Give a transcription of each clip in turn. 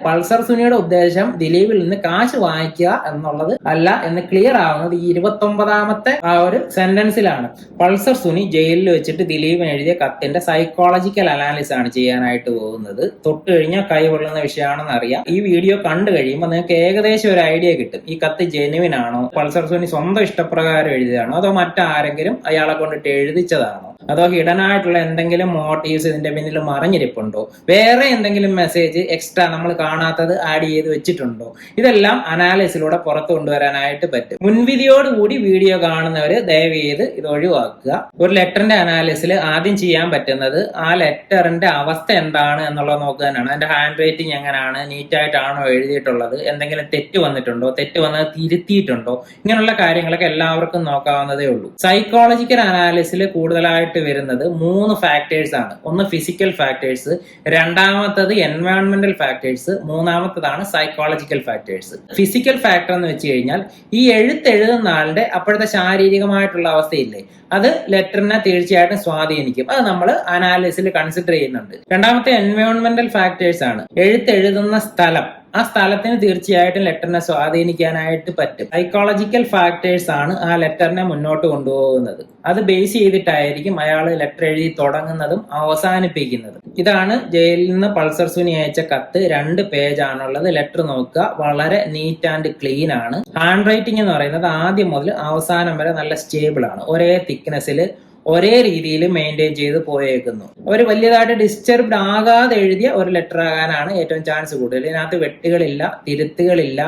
Pulsar സുനിയുടെ ഉദ്ദേശം ദിലീപിൽ നിന്ന് കാശ് വാങ്ങിക്കുക എന്നുള്ളത് അല്ല എന്ന് ക്ലിയർ ആവുന്നത് ഈ ഇരുപത്തി ഒമ്പതാമത്തെ ആ ഒരു സെന്റൻസിലാണ് പൾസർ സുനി ജയിലിൽ വെച്ചിട്ട് ദിലീപിന് എഴുതിയ കത്തിന്റെ സൈക്കോളജിക്കൽ അനാലിസിസ് ആണ് ചെയ്യാനായിട്ട് പോകുന്നത്. തൊട്ട് കഴിഞ്ഞാൽ കൈ കൊള്ളുന്ന വിഷയമാണെന്ന് അറിയാം. ഈ വീഡിയോ കണ്ടു കഴിയുമ്പോൾ നിങ്ങൾക്ക് ഏകദേശം ഒരു ഐഡിയ കിട്ടും. ഈ കത്ത് ജെനുവിൻ ആണോ? പൾസർ സുനി സ്വന്തം ഇഷ്ടപ്രകാരം എഴുതിയതാണോ? അതോ മറ്റാരെങ്കിലും അയാളെ കൊണ്ടിട്ട് എഴുതിച്ചതാണോ? അതോ ഹിഡൻ ആയിട്ടുള്ള എന്തെങ്കിലും മോട്ടീവ്സ് ഇതിന്റെ പിന്നിൽ മറിഞ്ഞിരിപ്പുണ്ടോ? വേറെ എന്തെങ്കിലും മെസ്സേജ് എക്സ്ട്രാ നമ്മൾ കാണാത്തത് ആഡ് ചെയ്ത് വെച്ചിട്ടുണ്ടോ? ഇതെല്ലാം അനാലിസിലൂടെ പുറത്തു കൊണ്ടുവരാനായിട്ട് പറ്റും. മുൻവിധിയോടുകൂടി വീഡിയോ കാണുന്നവർ ദയവ് ചെയ്ത് ഇത് ഒഴിവാക്കുക. ഒരു ലെറ്ററിന്റെ അനാലിസിൽ ആദ്യം ചെയ്യാൻ പറ്റുന്നത് ആ ലെറ്ററിന്റെ അവസ്ഥ എന്താണ് എന്നുള്ളത് നോക്കുക തന്നെയാണ് അതിന്റെ ഹാൻഡ് റൈറ്റിംഗ് എങ്ങനെയാണ് നീറ്റായിട്ടാണോ എഴുതിയിട്ടുള്ളത് എന്തെങ്കിലും തെറ്റ് വന്നിട്ടുണ്ടോ തെറ്റ് വന്നത് തിരുത്തിയിട്ടുണ്ടോ ഇങ്ങനെയുള്ള കാര്യങ്ങളൊക്കെ എല്ലാവർക്കും നോക്കാവുന്നതേ ഉള്ളൂ. സൈക്കോളജിക്കൽ അനാലിസിൽ കൂടുതലായിട്ട് വരുന്നത് മൂന്ന് ഫാക്ടേഴ്സ് ആണ്. ഒന്ന് ഫിസിക്കൽ ഫാക്ടേഴ്സ് രണ്ടാമത്തത് എൻവയോൺമെന്റൽ ഫാക്ടേഴ്സ് മൂന്നാമത്തതാണ് സൈക്കോളജിക്കൽ ഫാക്ടേഴ്സ് ഫിസിക്കൽ ഫാക്ടർ എന്ന് വെച്ച് കഴിഞ്ഞാൽ ഈ എഴുത്ത് എഴുതുന്ന ആളുടെ അപ്പോഴത്തെ ശാരീരികമായിട്ടുള്ള അവസ്ഥയില്ലേ? അത് ലെറ്ററിനെ തീർച്ചയായിട്ടും സ്വാധീനിക്കും. അത് നമ്മൾ അനാലിസിൽ കൺസിഡർ ചെയ്യുന്നുണ്ട്. രണ്ടാമത്തെ എൻവയോൺമെന്റൽ ഫാക്ടേഴ്സ് ആണ്. എഴുത്ത് എഴുതുന്ന സ്ഥലം. ആ സ്ഥലത്തിന് തീർച്ചയായിട്ടും ലെറ്ററിനെ സ്വാധീനിക്കാനായിട്ട് പറ്റും. സൈക്കോളജിക്കൽ ഫാക്ടേഴ്സ് ആണ് ആ ലെറ്ററിനെ മുന്നോട്ട് കൊണ്ടുപോകുന്നത്. അത് ബേസ് ചെയ്തിട്ടായിരിക്കും അയാൾ ലെറ്റർ എഴുതി തുടങ്ങുന്നതും അവസാനിപ്പിക്കുന്നതും. ഇതാണ് ജയിലിൽ നിന്ന് പൾസർ സുനി അയച്ച കത്ത്. രണ്ട് പേജ് ആണുള്ളത്. ലെറ്റർ നോക്കുക. വളരെ നീറ്റ് ആൻഡ് ക്ലീൻ ആണ്. ഹാൻഡ് റൈറ്റിംഗ് എന്ന് പറയുന്നത് ആദ്യം മുതൽ അവസാനം വരെ നല്ല സ്റ്റേബിൾ ആണ്. ഒരേ തിക്നെസ്സിൽ ഒരേ രീതിയിൽ മെയിന്റെയിൻ ചെയ്ത് പോയേക്കുന്നു. അവർ വലിയതായിട്ട് ഡിസ്റ്റർബ്ഡ് ആകാതെ എഴുതിയ ഒരു ലെറ്റർ ആകാനാണ് ഏറ്റവും ചാൻസ് കൂടുതൽ. ഇതിനകത്ത് വെട്ടുകളില്ല തിരുത്തുകളില്ല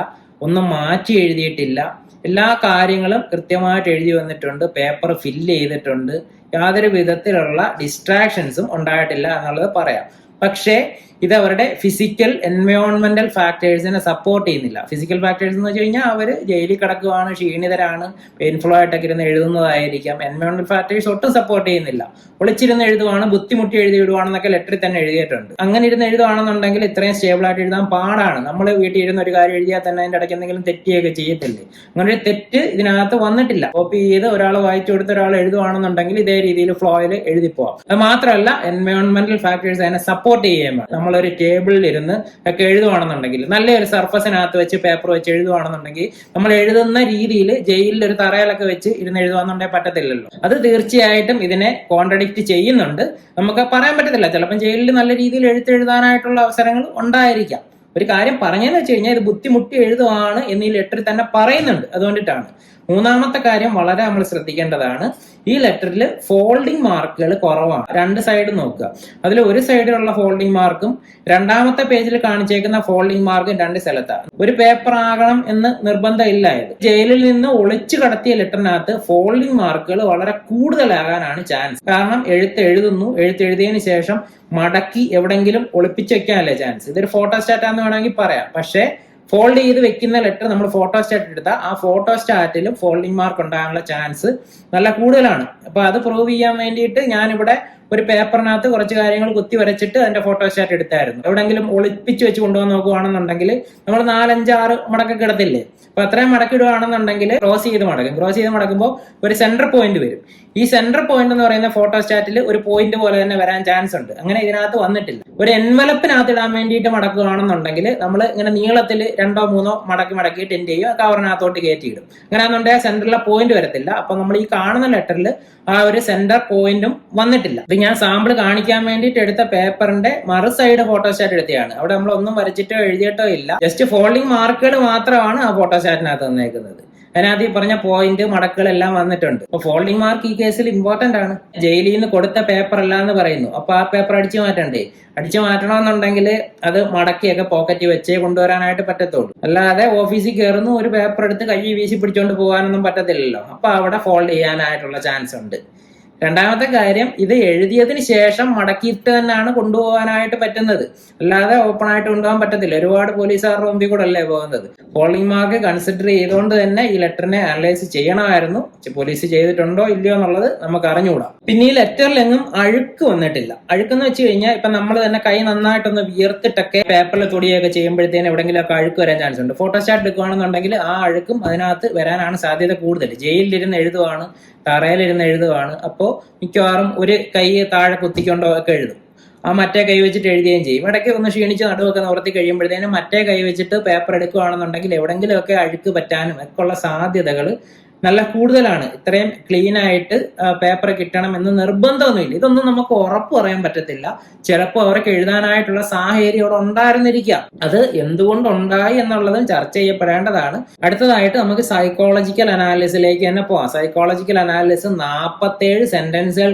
ഒന്നും മാറ്റി എഴുതിയിട്ടില്ല. എല്ലാ കാര്യങ്ങളും കൃത്യമായിട്ട് എഴുതി വന്നിട്ടുണ്ട് പേപ്പർ ഫില്ല് ചെയ്തിട്ടുണ്ട്. യാതൊരു വിധത്തിലുള്ള ഡിസ്ട്രാക്ഷൻസും ഉണ്ടായിട്ടില്ല എന്നുള്ളത് പറയാം. പക്ഷേ ഇത് അവരുടെ ഫിസിക്കൽ എൻവയോൺമെന്റൽ ഫാക്ടേഴ്സിനെ സപ്പോർട്ട് ചെയ്യുന്നില്ല. ഫിസിക്കൽ ഫാക്ടേഴ്സ് എന്ന് വെച്ച് കഴിഞ്ഞാൽ അവർ ജയിലിൽ കിടക്കുവാണ് ക്ഷീണിതരാണ് പെയിൻഫുൾ ആയിട്ടൊക്കെ ഇരുന്ന് എഴുതുന്നതായിരിക്കാം. എൻവയോൺമെന്റൽ ഫാക്ടേഴ്സ് ഒട്ടും സപ്പോർട്ട് ചെയ്യുന്നില്ല. ഒളിച്ചിരുന്ന് എഴുതുവാണ് ബുദ്ധിമുട്ടി എഴുതി വിടുവാണെന്നൊക്കെ ലെറ്ററിൽ തന്നെ എഴുതിയിട്ടുണ്ട്. അങ്ങനെ ഇരുന്ന് എഴുതുവാണെന്നുണ്ടെങ്കിൽ ഇത്രയും സ്റ്റേബിൾ ആയിട്ട് എഴുതാൻ പാടാണ്. നമ്മൾ വീട്ടിൽ ഇരുന്ന് ഒരു കാര്യം എഴുതിയാൽ തന്നെ അതിന്റെ ഇടയ്ക്ക് എന്തെങ്കിലും തെറ്റിയൊക്കെ ചെയ്യത്തില്ലേ? അങ്ങനെ ഒരു തെറ്റ് ഇതിനകത്ത് വന്നിട്ടില്ല. കോപ്പി ചെയ്ത് ഒരാൾ വായിച്ചു കൊടുത്ത് ഒരാൾ എഴുതുവാണെന്നുണ്ടെങ്കിൽ ഇതേ രീതിയിൽ ഫ്ലോയിൽ എഴുതി പോവാം അത് മാത്രമല്ല എൻവയോൺമെന്റൽ ഫാക്ടേഴ്സ് അതിനെ സപ്പോർട്ട് ചെയ്യാൻ വേണം. നമ്മളൊരു ടേബിളിൽ ഇരുന്ന് ഒക്കെ എഴുതുവാണെന്നുണ്ടെങ്കിൽ നല്ലൊരു സർഫസിനകത്ത് വെച്ച് പേപ്പർ വെച്ച് എഴുതുവാണെന്നുണ്ടെങ്കിൽ നമ്മൾ എഴുതുന്ന രീതിയിൽ ജയിലിൽ ഒരു തറയിലൊക്കെ വെച്ച് ഇരുന്ന് എഴുതുവാന്നുണ്ടെങ്കിൽ പറ്റത്തില്ലല്ലോ. അത് തീർച്ചയായിട്ടും ഇതിനെ കോൺട്രഡിക്റ്റ് ചെയ്യുന്നുണ്ട്. നമുക്ക് പറയാൻ പറ്റത്തില്ല. ചിലപ്പം ജയിലിൽ നല്ല രീതിയിൽ എഴുത്തെഴുതാനായിട്ടുള്ള അവസരങ്ങൾ ഉണ്ടായിരിക്കാം. ഒരു കാര്യം പറഞ്ഞതെന്ന് വെച്ച് കഴിഞ്ഞാൽ ഇത് ബുദ്ധിമുട്ടി എഴുതുവാണ് എന്നീ ലെറ്ററിൽ തന്നെ പറയുന്നുണ്ട്. അതുകൊണ്ടിട്ടാണ്. മൂന്നാമത്തെ കാര്യം വളരെ നമ്മൾ ശ്രദ്ധിക്കേണ്ടതാണ് ഈ ലെറ്ററിൽ ഫോൾഡിംഗ് മാർക്കുകൾ കുറവാണ്. രണ്ട് സൈഡ് നോക്കുക. അതിൽ ഒരു സൈഡിലുള്ള ഫോൾഡിംഗ് മാർക്കും രണ്ടാമത്തെ പേജിൽ കാണിച്ചേക്കുന്ന ഫോൾഡിംഗ് മാർക്കും രണ്ട് സ്ഥലത്താണ് ഒരു പേപ്പർ ആകണം എന്ന് നിർബന്ധമില്ലായത് ജയിലിൽ നിന്ന് ഒളിച്ചു കടത്തിയ ലെറ്ററിനകത്ത് ഫോൾഡിംഗ് മാർക്കുകൾ വളരെ കൂടുതലാകാനാണ് ചാൻസ് കാരണം എഴുത്ത് എഴുതുന്നു. എഴുത്ത് എഴുതിയതിന് ശേഷം മടക്കി എവിടെങ്കിലും ഒളിപ്പിച്ചു വെക്കാനല്ലേ ചാൻസ് ഇതൊരു ഫോട്ടോസ്റ്റാറ്റാന്ന് വേണമെങ്കിൽ പറയാം. പക്ഷേ ഫോൾഡ് ചെയ്ത് വെക്കുന്ന ലെറ്റർ നമ്മൾ ഫോട്ടോസ്റ്റാറ്റ് എടുത്താൽ ആ ഫോട്ടോസ്റ്റാറ്റിലും ഫോൾഡിംഗ് മാർക്ക് ഉണ്ടാകാനുള്ള ചാൻസ് നല്ല കൂടുതലാണ്. അപ്പൊ അത് പ്രൂവ് ചെയ്യാൻ വേണ്ടിയിട്ട് ഞാനിവിടെ ഒരു പേപ്പറിനകത്ത് കുറച്ച് കാര്യങ്ങൾ കുത്തി വരച്ചിട്ട് അതിന്റെ ഫോട്ടോസ്റ്റാറ്റ് എടുത്തായിരുന്നു. എവിടെങ്കിലും ഒളിപ്പിച്ച് വെച്ച് കൊണ്ടുപോകാൻ നോക്കുവാണെന്നുണ്ടെങ്കിൽ നമ്മൾ നാലഞ്ചാറ് മടക്കൊക്കെ ഇടത്തില്ലേ അപ്പൊ അത്രയും മടക്കിടുവാണെന്നുണ്ടെങ്കിൽ ക്രോസ് ചെയ്ത് മടക്കും. ക്രോസ് ചെയ്ത് മടക്കുമ്പോൾ ഒരു സെന്റർ പോയിന്റ് വരും. ഈ സെന്റർ പോയിന്റ് എന്ന് പറയുന്ന ഫോട്ടോസ്റ്റാറ്റിൽ ഒരു പോയിന്റ് പോലെ തന്നെ വരാൻ ചാൻസ് ഉണ്ട്. അങ്ങനെ ഇതിനകത്ത് വന്നിട്ടില്ല. ഒരു എൻവലപ്പിനകത്ത് ഇടാൻ വേണ്ടിയിട്ട് മടക്കുകയാണെന്നുണ്ടെങ്കിൽ നമ്മൾ ഇങ്ങനെ നീളത്തിൽ രണ്ടോ മൂന്നോ മടക്കി മടക്കിയിട്ട് ടെന്റ് ചെയ്യും? കവറിനകത്തോട്ട് കയറ്റിയിടും. അങ്ങനെ ആണെന്നുണ്ടെങ്കിൽ സെന്ററിലെ പോയിന്റ് വരത്തില്ല. അപ്പൊ നമ്മൾ ഈ കാണുന്ന ലെറ്ററിൽ ആ ഒരു സെന്റർ പോയിന്റും വന്നിട്ടില്ല. ഞാൻ സാമ്പിൾ കാണിക്കാൻ വേണ്ടിയിട്ട് എടുത്ത പേപ്പറിന്റെ മറു സൈഡ് ഫോട്ടോസ്റ്റാറ്റ് എടുത്തതാണ് അവിടെ നമ്മൾ ഒന്നും വരച്ചിട്ടോ എഴുതിയിട്ടോ ഇല്ല. ജസ്റ്റ് ഫോൾഡിംഗ് മാർക്കുകൾ മാത്രമാണ് ആ ഫോട്ടോസ്റ്റാറ്റിനകത്ത് വന്നേക്കുന്നത്. അതിനകത്ത് ഈ പറഞ്ഞ പോയിന്റ് മടക്കുകളെല്ലാം വന്നിട്ടുണ്ട്. അപ്പൊ ഫോൾഡിംഗ് മാർക്ക് ഈ കേസിൽ ഇമ്പോർട്ടന്റ് ആണ്. ജയിലിൽ നിന്ന് കൊടുത്ത പേപ്പർ അല്ല എന്ന് പറയുന്നു. അപ്പൊ ആ പേപ്പർ അടിച്ചു മാറ്റണ്ടേ? അടിച്ചു മാറ്റണമെന്നുണ്ടെങ്കിൽ അത് മടക്കിയൊക്കെ പോക്കറ്റിൽ വെച്ചേ കൊണ്ടുവരാനായിട്ട് പറ്റത്തുള്ളൂ. അല്ലാതെ ഓഫീസിൽ കയറുന്നു ഒരു പേപ്പർ എടുത്ത് കൈ വീശി പിടിച്ചോണ്ട് പോകാനൊന്നും പറ്റത്തില്ലല്ലോ. അപ്പൊ അവിടെ ഫോൾഡ് ചെയ്യാനായിട്ടുള്ള ചാൻസ് ഉണ്ട്. രണ്ടാമത്തെ കാര്യം ഇത് എഴുതിയതിന് ശേഷം മടക്കിയിട്ട് തന്നെയാണ് കൊണ്ടുപോകാനായിട്ട് പറ്റുന്നത്. അല്ലാതെ ഓപ്പൺ ആയിട്ട് കൊണ്ടുപോകാൻ പറ്റത്തില്ല. ഒരുപാട് പോലീസുകാരുടെ മുമ്പിൽ കൂടെ അല്ലേ പോകുന്നത്. പോളിംഗ് മാർക്ക് കൺസിഡർ ചെയ്തുകൊണ്ട് തന്നെ ഈ ലെറ്ററിനെ അനലൈസ് ചെയ്യണമായിരുന്നു. പോലീസ് ചെയ്തിട്ടുണ്ടോ ഇല്ലയോ എന്നുള്ളത് നമുക്ക് അറിഞ്ഞുകൂടാ. പിന്നെ ഈ ലെറ്ററിലെങ്ങും അഴുക്ക് വന്നിട്ടില്ല. അഴുക്കെന്ന് വെച്ച് കഴിഞ്ഞാൽ ഇപ്പൊ നമ്മൾ തന്നെ കൈ നന്നായിട്ടൊന്ന് വിയർത്തിട്ടൊക്കെ പേപ്പറിൽ തൊടിയൊക്കെ ചെയ്യുമ്പോഴത്തേന് എവിടെയെങ്കിലുമൊക്കെ അഴുക്ക് വരാൻ ചാൻസ് ഉണ്ട്. ഫോട്ടോസ്റ്റാറ്റ് എടുക്കുകയാണെന്നുണ്ടെങ്കിൽ ആ അഴുക്കും അതിനകത്ത് വരാനാണ് സാധ്യത കൂടുതൽ. ജയിലിലിരുന്ന് എഴുതുവാണ് തറയിലിരുന്ന് എഴുതുവാണ്. അപ്പോൾ മിക്കവാറും ഒരു കൈ താഴെ കുത്തിക്കൊണ്ടോ ഒക്കെ എഴുതും. ആ മറ്റേ കൈ വെച്ചിട്ട് എഴുതുകയും ചെയ്യും. ഇടയ്ക്ക് ഒന്ന് ക്ഷീണിച്ച് നടുവൊക്കെ നിവർത്തി കഴിയുമ്പോഴത്തേനും മറ്റേ കൈ വെച്ചിട്ട് പേപ്പർ എടുക്കുകയാണെന്നുണ്ടെങ്കിൽ എവിടെങ്കിലുമൊക്കെ അഴുക്ക് പറ്റാനും ഒക്കെ ഉള്ള സാധ്യതകൾ നല്ല കൂടുതലാണ്. ഇത്രയും ക്ലീൻ ആയിട്ട് പേപ്പർ കിട്ടണം എന്ന് നിർബന്ധമൊന്നുമില്ല. ഇതൊന്നും നമുക്ക് ഉറപ്പ് പറയാൻ പറ്റത്തില്ല. ചിലപ്പോൾ അവർക്ക് എഴുതാനായിട്ടുള്ള സാഹചര്യം അവിടെ ഉണ്ടായിരുന്നിരിക്കാം. അത് എന്തുകൊണ്ടുണ്ടായി എന്നുള്ളതും ചർച്ച ചെയ്യപ്പെടേണ്ടതാണ്. അടുത്തതായിട്ട് നമുക്ക് സൈക്കോളജിക്കൽ അനാലിസിലേക്ക് തന്നെ പോവാം. സൈക്കോളജിക്കൽ അനാലിസിസ് നാൽപ്പത്തേഴ്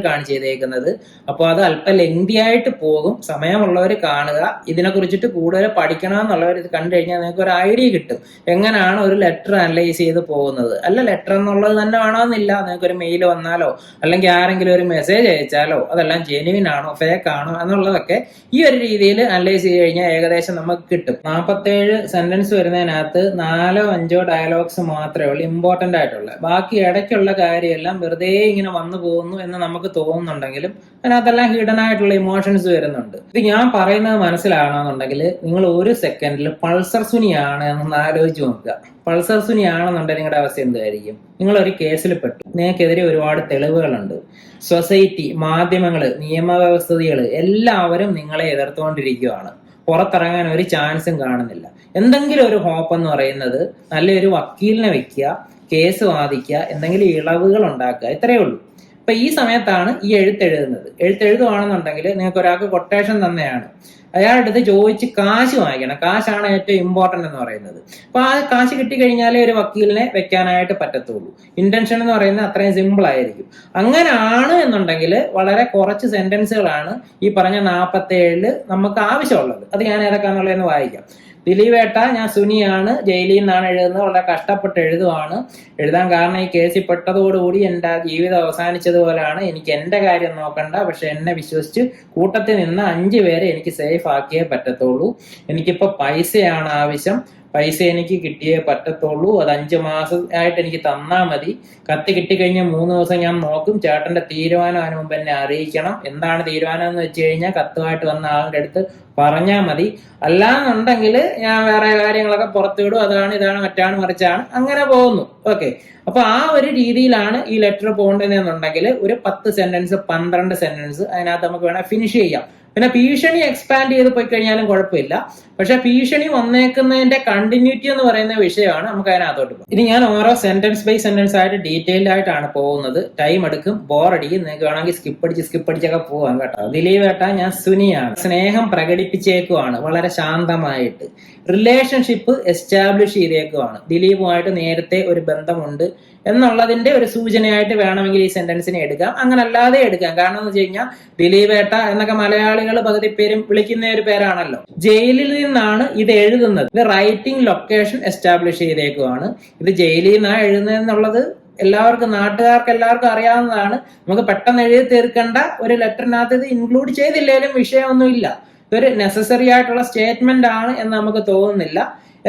കാണിച്ചു ചെയ്തേക്കുന്നത്. അപ്പോൾ അത് അല്പം ലെങ്തി ആയിട്ട് പോകും. സമയമുള്ളവർ കാണുക. ഇതിനെ കുറിച്ചിട്ട് കൂടുതൽ പഠിക്കണം എന്നുള്ളവർ കണ്ടു കഴിഞ്ഞാൽ നിങ്ങൾക്ക് ഒരു ഐഡിയ കിട്ടും. എങ്ങനെയാണ് ഒരു ലെറ്റർ അനലൈസ് ചെയ്ത് പോകുന്നത്? അല്ല ലെറ്റർ എന്നുള്ളത് തന്നെ വേണമെന്നില്ല നിങ്ങൾക്ക് ഒരു മെയിൽ വന്നാലോ അല്ലെങ്കിൽ ആരെങ്കിലും ഒരു മെസ്സേജ് അയച്ചാലോ അതെല്ലാം ജെനുവിൻ ആണോ ഫേക്ക് ആണോ എന്നുള്ളതൊക്കെ ഈ ഒരു രീതിയിൽ അനലൈസ് ചെയ്ത് കഴിഞ്ഞാൽ ഏകദേശം നമുക്ക് കിട്ടും. നാൽപ്പത്തേഴ് സെന്റൻസ് വരുന്നതിനകത്ത് നാലോ അഞ്ചോ ഡയലോഗ്സ് മാത്രമേ ഉള്ളൂ ഇമ്പോർട്ടന്റ് ആയിട്ടുള്ള. ബാക്കി ഇടയ്ക്കുള്ള കാര്യമെല്ലാം വെറുതെ ഇങ്ങനെ വന്നു പോകുന്നു എന്ന് നമുക്ക് തോന്നുന്നുണ്ടെങ്കിലും അതിനകത്തെല്ലാം ഹിഡൻ ആയിട്ടുള്ള ഇമോഷൻസ് വരുന്നുണ്ട്. ഇത് ഞാൻ പറയുന്നത് മനസ്സിലാകണമെന്നുണ്ടെങ്കിൽ നിങ്ങൾ ഒരു സെക്കൻഡിൽ പൾസർ സുനിയാണ് എന്നൊന്ന് ആലോചിച്ച് നോക്കുക. പൾസർ സുനിയാണെന്നുണ്ടെങ്കിൽ നിങ്ങളുടെ അവസ്ഥ എന്തായിരിക്കും? നിങ്ങൾ ഒരു കേസിൽ പെട്ടു. നിങ്ങൾക്കെതിരെ ഒരുപാട് തെളിവുകളുണ്ട്. സൊസൈറ്റി മാധ്യമങ്ങൾ നിയമവ്യവസ്ഥകൾ എല്ലാവരും നിങ്ങളെ എതിർത്തുകൊണ്ടിരിക്കുകയാണ്. പുറത്തിറങ്ങാൻ ഒരു ചാൻസും കാണുന്നില്ല. എന്തെങ്കിലും ഒരു ഹോപ്പ് എന്ന് പറയുന്നത് നല്ലൊരു വക്കീലിനെ വെക്കുക കേസ് വാദിക്കുക എന്തെങ്കിലും ഇളവുകൾ ഉണ്ടാക്കുക ഇത്രയേ ഉള്ളൂ. അപ്പൊ ഈ സമയത്താണ് ഈ എഴുത്തെഴുതുന്നത് എഴുത്തെഴുതുവാണെന്നുണ്ടെങ്കിൽ നിങ്ങൾക്ക് ഒരാൾക്ക് കൊട്ടേഷൻ തന്നെയാണ്. അയാളുടെ അടുത്ത് ചോദിച്ച് കാശ് വാങ്ങിക്കണം. കാശാണ് ഏറ്റവും ഇമ്പോർട്ടന്റ് എന്ന് പറയുന്നത്. അപ്പൊ ആ കാശ് കിട്ടിക്കഴിഞ്ഞാലേ ഒരു വക്കീലിനെ വെക്കാനായിട്ട് പറ്റത്തുള്ളൂ. ഇന്റൻഷൻ എന്ന് പറയുന്നത് അത്രയും സിമ്പിൾ ആയിരിക്കും. അങ്ങനെയാണ് എന്നുണ്ടെങ്കിൽ വളരെ കുറച്ച് സെന്റൻസുകളാണ് ഈ പറഞ്ഞ നാൽപ്പത്തേഴിൽ നമുക്ക് ആവശ്യമുള്ളത്. അത് ഞാൻ ഏതൊക്കെയാണെന്നുള്ളതെന്ന് വായിക്കാം. ദിലീപേട്ട ഞാൻ സുനിയാണ് ജയിലിൽ നിന്നാണ് എഴുതുന്നത് വളരെ കഷ്ടപ്പെട്ട് എഴുതുവാണ്. എഴുതാൻ കാരണം ഈ കേസിൽ പെട്ടതോടുകൂടി എന്റെ ജീവിതം അവസാനിച്ചതുപോലാണ് എനിക്ക് എന്റെ കാര്യം നോക്കണ്ട പക്ഷെ എന്നെ വിശ്വസിച്ച് കൂട്ടത്തിൽ നിന്ന് അഞ്ച് പേരെ എനിക്ക് സേഫ് ആക്കിയേ പറ്റത്തുള്ളൂ. എനിക്കിപ്പോൾ പൈസയാണ് ആവശ്യം. പൈസ എനിക്ക് കിട്ടിയേ പറ്റത്തുള്ളൂ. അത് അഞ്ച് മാസം ആയിട്ട് എനിക്ക് തന്നാ മതി. കത്ത് കിട്ടിക്കഴിഞ്ഞ മൂന്ന് ദിവസം ഞാൻ നോക്കും. ചേട്ടന്റെ തീരുമാനം അതിന് മുമ്പ് എന്നെ അറിയിക്കണം. എന്താണ് തീരുമാനം എന്ന് വെച്ച് കഴിഞ്ഞാൽ കത്തുമായിട്ട് വന്ന ആളുടെ അടുത്ത് പറഞ്ഞാൽ മതി. അല്ലാന്നുണ്ടെങ്കിൽ ഞാൻ വേറെ കാര്യങ്ങളൊക്കെ പുറത്തു വിടും. അതാണ് ഇതാണ് മറ്റാണ് മറിച്ചാണ്. അങ്ങനെ പോകുന്നു. ഓക്കെ. അപ്പൊ ആ ഒരു രീതിയിലാണ് ഈ ലെറ്റർ പോകേണ്ടതെന്നുണ്ടെങ്കിൽ ഒരു പത്ത് സെന്റൻസ് പന്ത്രണ്ട് സെന്റൻസ് അതിനകത്ത് നമുക്ക് വേണമെങ്കിൽ ഫിനിഷ് ചെയ്യാം. പിന്നെ ഭീഷണി എക്സ്പാൻഡ് ചെയ്ത് പോയി കഴിഞ്ഞാലും കുഴപ്പമില്ല. പക്ഷെ ഭീഷണി വന്നേക്കുന്നതിന്റെ കണ്ടിന്യൂറ്റി എന്ന് പറയുന്ന വിഷയമാണ് നമുക്ക് അതിനകത്തോട്ട് പോകും. ഇനി ഞാൻ ഓരോ സെന്റൻസ് ബൈ സെന്റൻസ് ആയിട്ട് ഡീറ്റെയിൽഡ് ആയിട്ടാണ് പോകുന്നത്. ടൈം എടുക്കും ബോർ അടിക്കും. നിങ്ങൾക്ക് വേണമെങ്കിൽ സ്കിപ്പ് അടിച്ച് സ്കിപ്പ് അടിച്ചൊക്കെ പോവാം കേട്ടോ. ദിലീപ് ഏട്ടാ ഞാൻ സുനിയാണ്. സ്നേഹം പ്രകടിപ്പിച്ചേക്കുവാണ് വളരെ ശാന്തമായിട്ട്. Relationship establish ചെയ്തേക്കുവാണ്. ദിലീപുമായിട്ട് നേരത്തെ ഒരു ബന്ധമുണ്ട് എന്നുള്ളതിന്റെ ഒരു സൂചനയായിട്ട് വേണമെങ്കിൽ ഈ സെന്റൻസിനെ എടുക്കാം. അങ്ങനെ അല്ലാതെ എടുക്കാം. കാരണം എന്ന് വെച്ച് കഴിഞ്ഞാൽ ദിലീപേട്ട എന്നൊക്കെ മലയാളികൾ പകുതി പേരും വിളിക്കുന്ന ഒരു പേരാണല്ലോ. ജയിലിൽ നിന്നാണ് ഇത് എഴുതുന്നത്. ഇത് റൈറ്റിംഗ് ലൊക്കേഷൻ എസ്റ്റാബ്ലിഷ് ചെയ്തേക്കുവാണ്. ഇത് ജയിലിൽ നിന്നാണ് എഴുതുന്നത് എന്നുള്ളത് എല്ലാവർക്കും നാട്ടുകാർക്ക് എല്ലാവർക്കും അറിയാവുന്നതാണ്. നമുക്ക് പെട്ടെന്ന് എഴുതി തീർക്കേണ്ട ഒരു ലെറ്ററിനകത്ത് ഇത് ഇൻക്ലൂഡ് ചെയ്തില്ലേലും വിഷയമൊന്നുമില്ല. ഇതൊരു നെസസറി ആയിട്ടുള്ള സ്റ്റേറ്റ്മെന്റ് ആണ് എന്ന് നമുക്ക് തോന്നുന്നില്ല.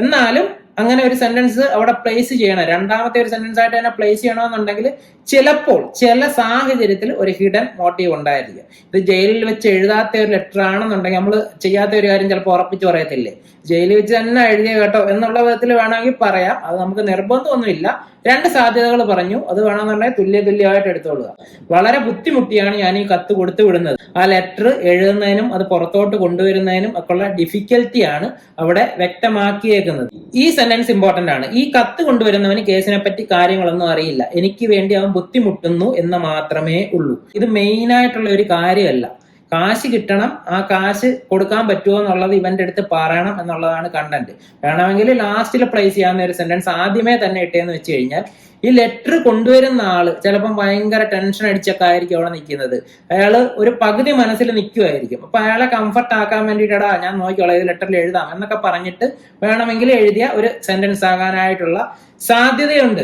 എന്നാലും അങ്ങനെ ഒരു സെന്റൻസ് അവിടെ പ്ലേസ് ചെയ്യണം. രണ്ടാമത്തെ ഒരു സെന്റൻസ് ആയിട്ട് തന്നെ പ്ലേസ് ചെയ്യണമെന്നുണ്ടെങ്കിൽ ചിലപ്പോൾ ചില സാഹചര്യത്തിൽ ഒരു ഹിഡൻ മോട്ടീവ് ഉണ്ടായിരിക്കും. ഇത് ജയിലിൽ വെച്ച് എഴുതാത്ത ഒരു ലെറ്റർ ആണെന്നുണ്ടെങ്കിൽ നമ്മൾ ചെയ്യാത്ത ഒരു കാര്യം ചിലപ്പോൾ ഉറപ്പിച്ച് പറയത്തില്ലേ? ജയിലിൽ വെച്ച് തന്നെ എഴുതിയ കേട്ടോ എന്നുള്ള വിധത്തിൽ വേണമെങ്കിൽ പറയാം. അത് നമുക്ക് നിർബന്ധമൊന്നുമില്ല. രണ്ട് സാധ്യതകൾ പറഞ്ഞു. അത് വേണമെന്നുണ്ടെങ്കിൽ തുല്യ തുല്യമായിട്ട് എടുത്തോളുക. വളരെ ബുദ്ധിമുട്ടിയാണ് ഞാൻ ഈ കത്ത് കൊടുത്തു വിടുന്നത്. ആ ലെറ്റർ എഴുതുന്നതിനും അത് പുറത്തോട്ട് കൊണ്ടുവരുന്നതിനും ഒക്കെ ഉള്ള ഡിഫിക്കൽറ്റിയാണ് അവിടെ വ്യക്തമാക്കിയേക്കുന്നത്. ഈ സെന്റൻസ് ഇമ്പോർട്ടന്റ് ആണ്. ഈ കത്ത് കൊണ്ടുവരുന്നവന് കേസിനെ പറ്റി കാര്യങ്ങളൊന്നും അറിയില്ല. എനിക്ക് വേണ്ടി അവൻ ബുദ്ധിമുട്ടുന്നു എന്ന് മാത്രമേ ഉള്ളൂ. ഇത് മെയിൻ ആയിട്ടുള്ള ഒരു കാര്യമല്ല. കാശ് കിട്ടണം ആ കാശ് കൊടുക്കാൻ പറ്റുമോ എന്നുള്ളത് ഇവന്റെ അടുത്ത് പറയണം എന്നുള്ളതാണ് കണ്ടന്റ് വേണമെങ്കിൽ ലാസ്റ്റിൽ പ്ലേസ് ചെയ്യാവുന്ന ഒരു സെന്റൻസ് ആദ്യമേ തന്നെ ഇട്ടേന്ന് വെച്ച് കഴിഞ്ഞാൽ ഈ ലെറ്റർ കൊണ്ടുവരുന്ന ആൾ ചിലപ്പം ഭയങ്കര ടെൻഷൻ അടിച്ചൊക്കെ ആയിരിക്കും അവിടെ നിൽക്കുന്നത്. അയാൾ ഒരു പകുതി മനസ്സിൽ നിൽക്കുമായിരിക്കും അപ്പൊ അയാളെ കംഫർട്ട് ആക്കാൻ വേണ്ടിയിട്ടാ ഞാൻ നോക്കിയോളാം ഇത് ലെറ്ററിൽ എഴുതാം എന്നൊക്കെ പറഞ്ഞിട്ട് വേണമെങ്കിൽ എഴുതിയ ഒരു സെന്റൻസ് ആകാനായിട്ടുള്ള സാധ്യതയുണ്ട്.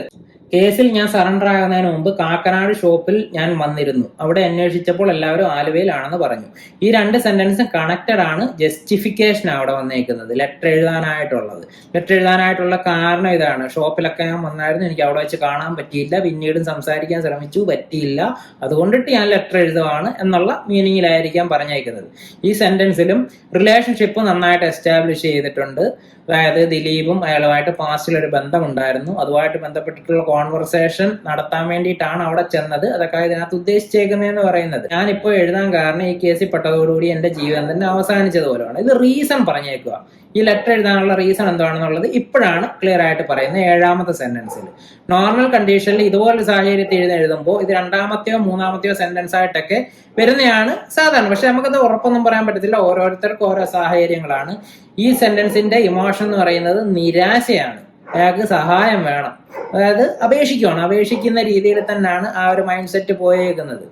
കേസിൽ ഞാൻ സറണ്ടർ ആകുന്നതിന് മുമ്പ് കാക്കനാട് ഷോപ്പിൽ ഞാൻ വന്നിരുന്നു. അവിടെ അന്വേഷിച്ചപ്പോൾ എല്ലാവരും ആലുവയിലാണെന്ന് പറഞ്ഞു. ഈ രണ്ട് സെന്റൻസും കണക്റ്റഡ് ആണ് ജസ്റ്റിഫിക്കേഷൻ അവിടെ വന്നേക്കുന്നത്. ലെറ്റർ എഴുതാനായിട്ടുള്ളത്. ലെറ്റർ എഴുതാനായിട്ടുള്ള കാരണം ഇതാണ്. ഷോപ്പിലൊക്കെ ഞാൻ വന്നായിരുന്നു. എനിക്ക് അവിടെ വെച്ച് കാണാൻ പറ്റിയില്ല. പിന്നീടും സംസാരിക്കാൻ ശ്രമിച്ചു. പറ്റിയില്ല. അതുകൊണ്ടിട്ട് ഞാൻ ലെറ്റർ എഴുതുവാണ് എന്നുള്ള മീനിങ്ങിലായിരിക്കാം പറഞ്ഞേക്കുന്നത്. ഈ സെന്റൻസിലും റിലേഷൻഷിപ്പ് നന്നായിട്ട് എസ്റ്റാബ്ലിഷ് ചെയ്തിട്ടുണ്ട്. അതായത് ദിലീപും അയാളുമായിട്ട് പാസ്റ്റിൽ ഒരു ബന്ധമുണ്ടായിരുന്നു. അതുമായിട്ട് ബന്ധപ്പെട്ടിട്ടുള്ള കോൺവെർസേഷൻ നടത്താൻ വേണ്ടിയിട്ടാണ് അവിടെ ചെന്നത്. അതൊക്കെ ഇതിനകത്ത് ഉദ്ദേശിച്ചേക്കുന്നതെന്ന് പറയുന്നത്. ഞാനിപ്പോൾ എഴുതാൻ കാരണം ഈ കേസിൽ പെട്ടതോടുകൂടി എന്റെ ജീവിതം തന്നെ അവസാനിച്ചതുപോലെയാണ്. ഇത് റീസൺ പറഞ്ഞേക്കുക. ഈ ലെറ്റർ എഴുതാനുള്ള റീസൺ എന്താണെന്നുള്ളത് ഇപ്പോഴാണ് ക്ലിയർ ആയിട്ട് പറയുന്നത് ഏഴാമത്തെ സെന്റൻസിൽ നോർമൽ കണ്ടീഷനിൽ ഇതുപോലൊരു സാഹചര്യത്തിൽ എഴുതി എഴുതുമ്പോൾ ഇത് രണ്ടാമത്തെയോ മൂന്നാമത്തെയോ സെന്റൻസ് ആയിട്ടൊക്കെ വരുന്നതാണ് സാധാരണ. പക്ഷെ നമുക്കത് ഉറപ്പൊന്നും പറയാൻ പറ്റത്തില്ല. ഓരോരുത്തർക്കും ഓരോ സാഹചര്യങ്ങളാണ്. ഈ സെന്റൻസിന്റെ ഇമോഷൻ എന്ന് പറയുന്നത് നിരാശയാണ്. അയാൾക്ക് സഹായം വേണം. അതായത് അപേക്ഷിക്കുകയാണ് അപേക്ഷിക്കുന്ന രീതിയിൽ തന്നെയാണ് ആ ഒരു മൈൻഡ് സെറ്റ് പോയേക്കുന്നത്.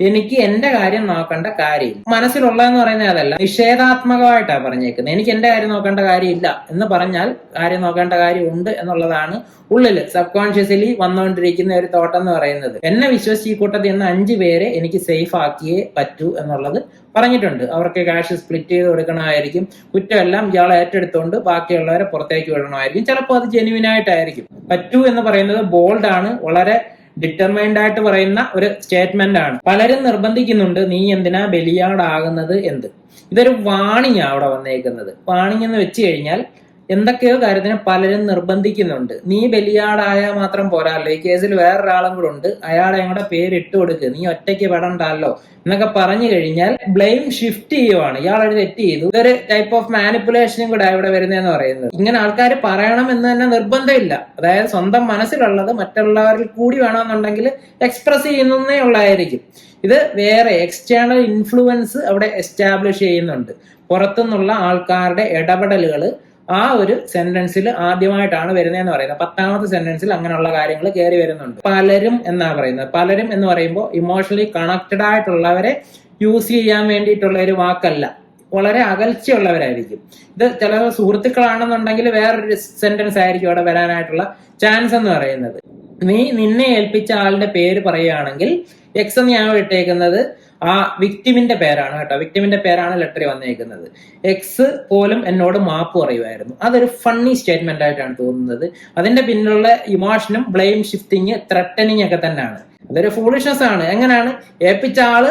എനിക്ക് എന്റെ കാര്യം നോക്കേണ്ട കാര്യമില്ല. മനസ്സിലുള്ളതെന്ന് പറയുന്നത് അതല്ല. നിഷേധാത്മകമായിട്ടാണ് പറഞ്ഞേക്കുന്നത്. എനിക്ക് എന്റെ കാര്യം നോക്കേണ്ട കാര്യമില്ല എന്ന് പറഞ്ഞാൽ കാര്യം നോക്കേണ്ട കാര്യം ഉണ്ട് എന്നുള്ളതാണ് ഉള്ളിൽ സബ് കോൺഷ്യസ്ലി വന്നുകൊണ്ടിരിക്കുന്ന ഒരു തോട്ടം എന്ന് പറയുന്നത്. എന്നെ വിശ്വസിച്ച് ഈ കൂട്ടത്തിൽ നിന്ന് അഞ്ചു പേരെ എനിക്ക് സേഫ് ആക്കിയേ പറ്റൂ എന്നുള്ളത് പറഞ്ഞിട്ടുണ്ട്. അവർക്ക് ക്യാഷ് സ്പ്ലിറ്റ് ചെയ്ത് കൊടുക്കണമായിരിക്കും. കുറ്റമെല്ലാം ഇയാളെ ഏറ്റെടുത്തുകൊണ്ട് ബാക്കിയുള്ളവരെ പുറത്തേക്ക് വിടണമായിരിക്കും. ചിലപ്പോൾ അത് ജെന്യൂൻ ആയിട്ടായിരിക്കും. പറ്റൂ എന്ന് പറയുന്നത് ബോൾഡ് ആണ് വളരെ ഡിറ്റർമൈൻഡ് ആയിട്ട് പറയുന്ന ഒരു സ്റ്റേറ്റ്മെന്റ് ആണ്. പലരും നിർബന്ധിക്കുന്നുണ്ട് നീ എന്തിനാ ബലിയാടാകുന്നത് എന്ത് ഇതൊരു വാണിംഗ് അവിടെ വന്നേക്കുന്നത്. വാണിംഗ് എന്ന് വെച്ച് കഴിഞ്ഞാൽ എന്തൊക്കെയോ കാര്യത്തിന് പലരും നിർബന്ധിക്കുന്നുണ്ട്. നീ ബലിയാടായാൽ മാത്രം പോരാല്ലോ. ഈ കേസിൽ വേറൊരാളും കൂടെ ഉണ്ട്. അയാളെ കൂടെ പേര് ഇട്ട് കൊടുക്ക്. നീ ഒറ്റയ്ക്ക് പെടണ്ടല്ലോ എന്നൊക്കെ പറഞ്ഞു കഴിഞ്ഞാൽ ബ്ലെയിം ഷിഫ്റ്റ് ചെയ്യുവാണ്. ഇയാൾ ഒരു തെറ്റ് ചെയ്തു. ഇതൊരു ടൈപ്പ് ഓഫ് മാനിപ്പുലേഷനും കൂടെ ഇവിടെ വരുന്നതെന്ന് പറയുന്നത്. ഇങ്ങനെ ആൾക്കാർ പറയണം എന്ന് തന്നെ നിർബന്ധമില്ല. അതായത് സ്വന്തം മനസ്സിലുള്ളത് മറ്റുള്ളവരിൽ കൂടി വേണമെന്നുണ്ടെങ്കിൽ എക്സ്പ്രസ് ചെയ്യുന്നേ ഉള്ളായിരിക്കും. ഇത് വേറെ എക്സ്റ്റേണൽ ഇൻഫ്ലുവൻസ് അവിടെ എസ്റ്റാബ്ലിഷ് ചെയ്യുന്നുണ്ട്. പുറത്തുനിന്നുള്ള ആൾക്കാരുടെ ഇടപെടലുകൾ ആ ഒരു സെന്റൻസിൽ ആദ്യമായിട്ടാണ് വരുന്നതെന്ന് പറയുന്നത്. പത്താമത്തെ സെന്റൻസിൽ അങ്ങനെയുള്ള കാര്യങ്ങൾ കയറി വരുന്നുണ്ട്. പലരും എന്നാണ് പറയുന്നത്? പലരും എന്ന് പറയുമ്പോൾ ഇമോഷണലി കണക്റ്റഡ് ആയിട്ടുള്ളവരെ യൂസ് ചെയ്യാൻ വേണ്ടിയിട്ടുള്ള ഒരു വാക്കല്ല. വളരെ അകൽച്ചയുള്ളവരായിരിക്കും. ഇത് ചില സുഹൃത്തുക്കളാണെന്നുണ്ടെങ്കിൽ വേറൊരു സെന്റൻസ് ആയിരിക്കും അവിടെ വരാനായിട്ടുള്ള ചാൻസ് എന്ന് പറയുന്നത്. നീ നിന്നെ ഏൽപ്പിച്ച ആളുടെ പേര് പറയുകയാണെങ്കിൽ എക്സ് ഞാൻ ഇട്ടേക്കുന്നത് ആ വിക്ടിമിന്റെ പേരാണ് കേട്ടോ. വിക്ടിമിന്റെ പേരാണ് ലെറ്ററിൽ വന്നേക്കുന്നത്. എക്സ് പോലും എന്നോട് മാപ്പ് പറയുമായിരുന്നു. അതൊരു ഫണ്ണി സ്റ്റേറ്റ്മെന്റ് ആയിട്ടാണ് തോന്നുന്നത്. അതിന്റെ പിന്നിലുള്ള ഇമോഷനും ബ്ലെയിം ഷിഫ്റ്റിങ് ത്രട്ടനിങ് ഒക്കെ തന്നെയാണ്. അതൊരു ഫൂളിഷ്നസ് ആണ്. എങ്ങനെയാണ്? ഏൽപ്പിച്ച ആൾ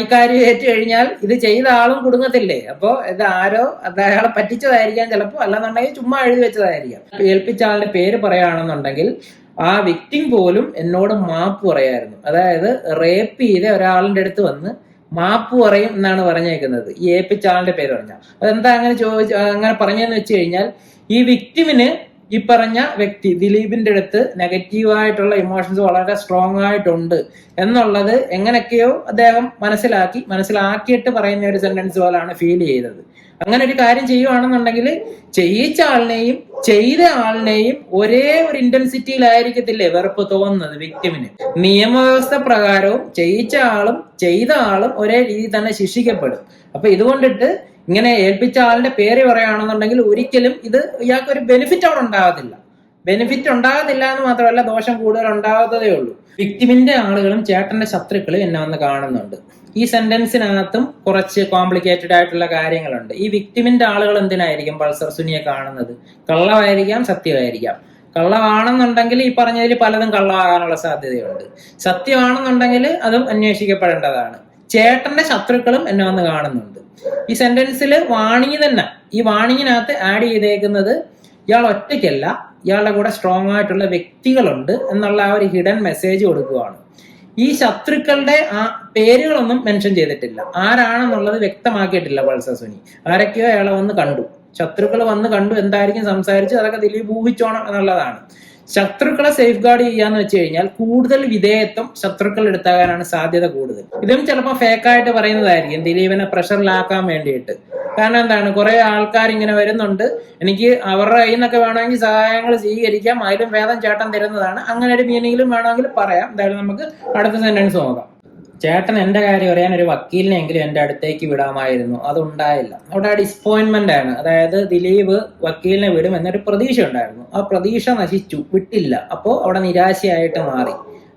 ഈ കാര്യം ഏറ്റു കഴിഞ്ഞാൽ ഇത് ചെയ്ത ആളും കുടുങ്ങത്തില്ലേ? അപ്പോ ഇത് ആരോ അയാളെ പറ്റിച്ചതായിരിക്കാം ചിലപ്പോൾ അല്ലെന്നുണ്ടെങ്കിൽ ചുമ്മാ എഴുതി വെച്ചതായിരിക്കാം. ഏൽപ്പിച്ച ആളുടെ പേര് പറയുകയാണെന്നുണ്ടെങ്കിൽ ആ വിക്ടിം പോലും എന്നോട് മാപ്പ് പറയായിരുന്നു. അതായത് റേപ്പ് ചെയ്ത ഒരാളിന്റെ അടുത്ത് വന്ന് മാപ്പ് പറയും എന്നാണ് പറഞ്ഞേക്കുന്നത്. ഈ ഏൽപ്പിച്ച ആളിന്റെ പേര് പറഞ്ഞാൽ. അതെന്താ അങ്ങനെ ചോദിച്ചു അങ്ങനെ പറഞ്ഞതെന്ന് വെച്ച് കഴിഞ്ഞാൽ ഈ വിക്ടിമിന് ഈ പറഞ്ഞ വ്യക്തി ദിലീപിന്റെ അടുത്ത് നെഗറ്റീവായിട്ടുള്ള ഇമോഷൻസ് വളരെ സ്ട്രോങ് ആയിട്ടുണ്ട്. എന്നുള്ളത് എങ്ങനെയൊക്കെയോ അദ്ദേഹം മനസ്സിലാക്കി മനസ്സിലാക്കിയിട്ട് പറയുന്ന ഒരു സെന്റൻസ് പോലാണ് ഫീൽ ചെയ്തത്. അങ്ങനെ ഒരു കാര്യം ചെയ്യുവാണെന്നുണ്ടെങ്കിൽ ചെയ്യിച്ച ആളിനെയും ചെയ്ത ആളിനെയും ഒരേ ഒരു ഇന്റൻസിറ്റിയിലായിരിക്കത്തില്ലേ വെറുപ്പ് തോന്നുന്നത് വിക്ടിമിന് നിയമവ്യവസ്ഥ പ്രകാരവും ചെയ്യിച്ച ആളും ചെയ്ത ആളും ഒരേ രീതിയിൽ തന്നെ ശിക്ഷിക്കപ്പെടും. അപ്പൊ ഇതുകൊണ്ടിട്ട് ഇങ്ങനെ ഏൽപ്പിച്ച ആളിന്റെ പേര് പറയുകയാണെന്നുണ്ടെങ്കിൽ ഒരിക്കലും ഇത് ഇയാൾക്ക് ഒരു ബെനിഫിറ്റ് അവിടെ ഉണ്ടാകത്തില്ല. ബെനിഫിറ്റ് ഉണ്ടാകത്തില്ല എന്ന് മാത്രമല്ല ദോഷം കൂടുതൽ ഉണ്ടാകത്തതേ ഉള്ളൂ. വിക്ടിമിന്റെ ആളുകളും ചേട്ടന്റെ ശത്രുക്കളും എന്നെ വന്ന് കാണുന്നുണ്ട്. ഈ സെന്റൻസിനകത്തും കുറച്ച് കോംപ്ലിക്കേറ്റഡ് ആയിട്ടുള്ള കാര്യങ്ങളുണ്ട്. ഈ വിക്ടിമിന്റെ ആളുകൾ എന്തിനായിരിക്കും പൾസർ സുനിയെ കാണുന്നത്? കള്ളമായിരിക്കാം സത്യമായിരിക്കാം. കള്ളമാണെന്നുണ്ടെങ്കിൽ ഈ പറഞ്ഞതിൽ പലതും കള്ളമാകാനുള്ള സാധ്യതയുണ്ട്. സത്യമാണെന്നുണ്ടെങ്കിൽ അതും അന്വേഷിക്കപ്പെടേണ്ടതാണ്. ചേട്ടന്റെ ശത്രുക്കളും എന്നെ വന്ന് കാണുന്നുണ്ട്. ഈ സെന്റൻസിൽ വാണിങ് തന്നെ. ഈ വാണിങ്ങിനകത്ത് ആഡ് ചെയ്തേക്കുന്നത് ഇയാൾ ഒറ്റയ്ക്കല്ല ഇയാളുടെ കൂടെ സ്ട്രോങ് ആയിട്ടുള്ള വ്യക്തികളുണ്ട് എന്നുള്ള ആ ഒരു ഹിഡൻ മെസ്സേജ് കൊടുക്കുകയാണ് ഈ ശത്രുക്കളുടെ ആ പേരുകളൊന്നും മെൻഷൻ ചെയ്തിട്ടില്ല. ആരാണെന്നുള്ളത് വ്യക്തമാക്കിയിട്ടില്ല പൾസസുനി ആരൊക്കെയോ അയാളെ വന്ന് കണ്ടു. ശത്രുക്കൾ വന്ന് കണ്ടു എന്തായിരിക്കും സംസാരിച്ച് അതൊക്കെ ദിലീപ് ഊഹിച്ചോണം എന്നുള്ളതാണ്. ശത്രുക്കളെ സേഫ് ഗാർഡ് ചെയ്യാന്ന് വെച്ച് കഴിഞ്ഞാൽ കൂടുതൽ വിധേയത്വം ശത്രുക്കൾ എടുത്താകാനാണ് സാധ്യത കൂടുതൽ. ഇതും ചിലപ്പോൾ ഫേക്കായിട്ട് പറയുന്നതായിരിക്കും. ദിലീപിനെ പ്രഷറിലാക്കാൻ വേണ്ടിയിട്ട്? കാരണം എന്താണ്? കുറെ ആൾക്കാർ ഇങ്ങനെ വരുന്നുണ്ട്. എനിക്ക് അവരുടെ കയ്യിൽ നിന്നൊക്കെ വേണമെങ്കിൽ സഹായങ്ങൾ സ്വീകരിക്കാം. അതിലും വേദം ചേട്ടൻ തരുന്നതാണ്. അങ്ങനെ ഒരു മീനിങ്ങിലും വേണമെങ്കിൽ പറയാം. എന്തായാലും നമുക്ക് അടുത്ത സെന്റൻസ് നോക്കാം. ചേട്ടൻ എന്റെ കാര്യം അറിയാൻ ഒരു വക്കീലിനെങ്കിലും എന്റെ അടുത്തേക്ക് വിടാമായിരുന്നു. അതുണ്ടായില്ല. അവിടെ ഡിസപ്പോയിന്റ്മെന്റ് ആണ്. അതായത് ദിലീപ് വക്കീലിനെ വിടും എന്നൊരു പ്രതീക്ഷ ഉണ്ടായിരുന്നു. ആ പ്രതീക്ഷ നശിച്ചു വിട്ടില്ല. അപ്പോ അവിടെ നിരാശയായിട്ട് മാറി.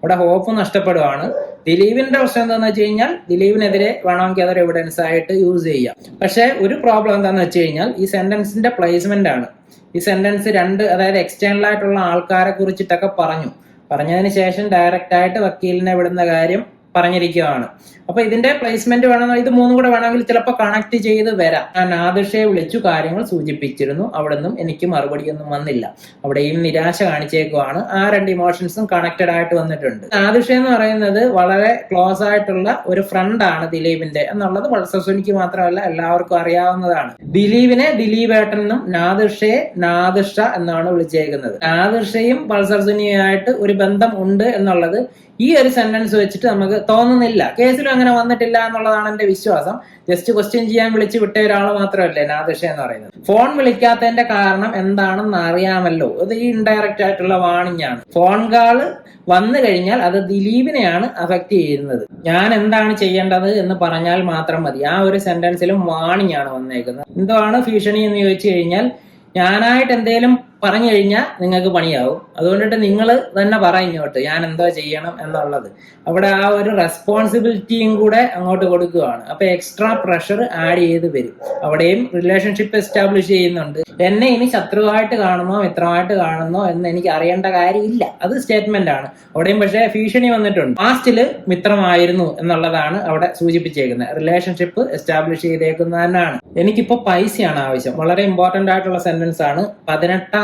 അവിടെ ഹോപ്പ് നഷ്ടപ്പെടുവാണ്. ദിലീപിന്റെ പ്രശ്നം എന്താണെന്ന് വെച്ച് കഴിഞ്ഞാൽ ദിലീപിനെതിരെ വേണമെങ്കിൽ അതൊരു എവിഡൻസ് ആയിട്ട് യൂസ് ചെയ്യാം. പക്ഷെ ഒരു പ്രോബ്ലം എന്താണെന്ന് വെച്ച് കഴിഞ്ഞാൽ ഈ സെന്റൻസിന്റെ പ്ലേസ്മെന്റ് ആണ്. ഈ സെന്റൻസ് രണ്ട് അതായത് എക്സ്റ്റേണൽ ആയിട്ടുള്ള ആൾക്കാരെ കുറിച്ചിട്ടൊക്കെ പറഞ്ഞു. പറഞ്ഞതിന് ശേഷം ഡയറക്റ്റ് ആയിട്ട് വക്കീലിനെ വിടുന്ന കാര്യം പറഞ്ഞിരിക്കുകയാണ്. അപ്പൊ ഇതിന്റെ പ്ലേസ്മെന്റ് വേണമെന്ന് ഇത് മൂന്നും കൂടെ വേണമെങ്കിൽ ചിലപ്പോൾ കണക്ട് ചെയ്ത് വരാം. ഞാൻ നാദിഷയെ വിളിച്ചു കാര്യങ്ങൾ സൂചിപ്പിച്ചിരുന്നു. അവിടെ നിന്നും എനിക്ക് മറുപടിയൊന്നും വന്നില്ല. അവിടെയും നിരാശ കാണിച്ചേക്കുവാണ്. ആ രണ്ട് ഇമോഷൻസും കണക്റ്റഡ് ആയിട്ട് വന്നിട്ടുണ്ട്. നാദിഷ എന്ന് പറയുന്നത് വളരെ ക്ലോസ് ആയിട്ടുള്ള ഒരു ഫ്രണ്ട് ആണ് ദിലീപിന്റെ. എന്നുള്ളത് സസുനിക്ക് മാത്രമല്ല എല്ലാവർക്കും അറിയാവുന്നതാണ്. ദിലീപിനെ ദിലീപ് ഏട്ടൻ എന്നും നാദിഷയെ നാദിഷ എന്നാണ് വിളിച്ചേക്കുന്നത്. നാദിഷയും പൾസർ സുനിയുമായിട്ട് ഒരു ബന്ധം ഉണ്ട് എന്നുള്ളത് ഈ ഒരു സെന്റൻസ് വെച്ചിട്ട് നമുക്ക് തോന്നുന്നില്ല. കേസിലും അങ്ങനെ വന്നിട്ടില്ല എന്നുള്ളതാണ് എന്റെ വിശ്വാസം. ജസ്റ്റ് ക്വസ്റ്റ്യൻ ചെയ്യാൻ വിളിച്ചു വിട്ട ഒരാൾ മാത്രമല്ലേ നാദിഷ എന്ന് പറയുന്നത്. ഫോൺ വിളിക്കാത്തതിന്റെ കാരണം എന്താണെന്ന് അറിയാമല്ലോ. അത് ഈ ഇൻഡയറക്റ്റ് ആയിട്ടുള്ള വാണിംഗ് ആണ്. ഫോൺ കാൾ വന്നു കഴിഞ്ഞാൽ അത് ദിലീപിനെയാണ് അഫക്റ്റ് ചെയ്യുന്നത്. ഞാൻ എന്താണ് ചെയ്യേണ്ടത് എന്ന് പറഞ്ഞാൽ മാത്രം മതി. ആ ഒരു സെന്റൻസിലും വാണിംഗ് ആണ് വന്നേക്കുന്നത്. എന്താണ് ഭീഷണി എന്ന് ചോദിച്ചു കഴിഞ്ഞാൽ ഞാനായിട്ട് എന്തേലും പറഞ്ഞു കഴിഞ്ഞാൽ നിങ്ങൾക്ക് പണിയാവും. അതുകൊണ്ടിട്ട് നിങ്ങൾ തന്നെ പറ ഞാൻ എന്തോ ചെയ്യണം എന്നുള്ളത്. അവിടെ ആ ഒരു റെസ്പോൺസിബിലിറ്റിയും കൂടെ അങ്ങോട്ട് കൊടുക്കുകയാണ് അപ്പൊ എക്സ്ട്രാ പ്രഷർ ആഡ് ചെയ്ത് വരും. അവിടെയും റിലേഷൻഷിപ്പ് എസ്റ്റാബ്ലിഷ് ചെയ്യുന്നുണ്ട്. എന്നെ ഇനി ശത്രുവായിട്ട് കാണുന്നോ മിത്രമായിട്ട് കാണുന്നോ എന്ന് എനിക്ക് അറിയേണ്ട കാര്യമില്ല. അത് സ്റ്റേറ്റ്മെന്റ് ആണ്. അവിടെയും പക്ഷേ ഭീഷണി വന്നിട്ടുണ്ട്. പാസ്റ്റിൽ മിത്രമായിരുന്നു എന്നുള്ളതാണ് അവിടെ സൂചിപ്പിച്ചേക്കുന്നത്. Relationship establish ചെയ്തേക്കുന്നതാണ്. എനിക്കിപ്പോ പൈസയാണ് ആവശ്യം. വളരെ ഇമ്പോർട്ടന്റ് ആയിട്ടുള്ള സെന്റൻസ് ആണ്.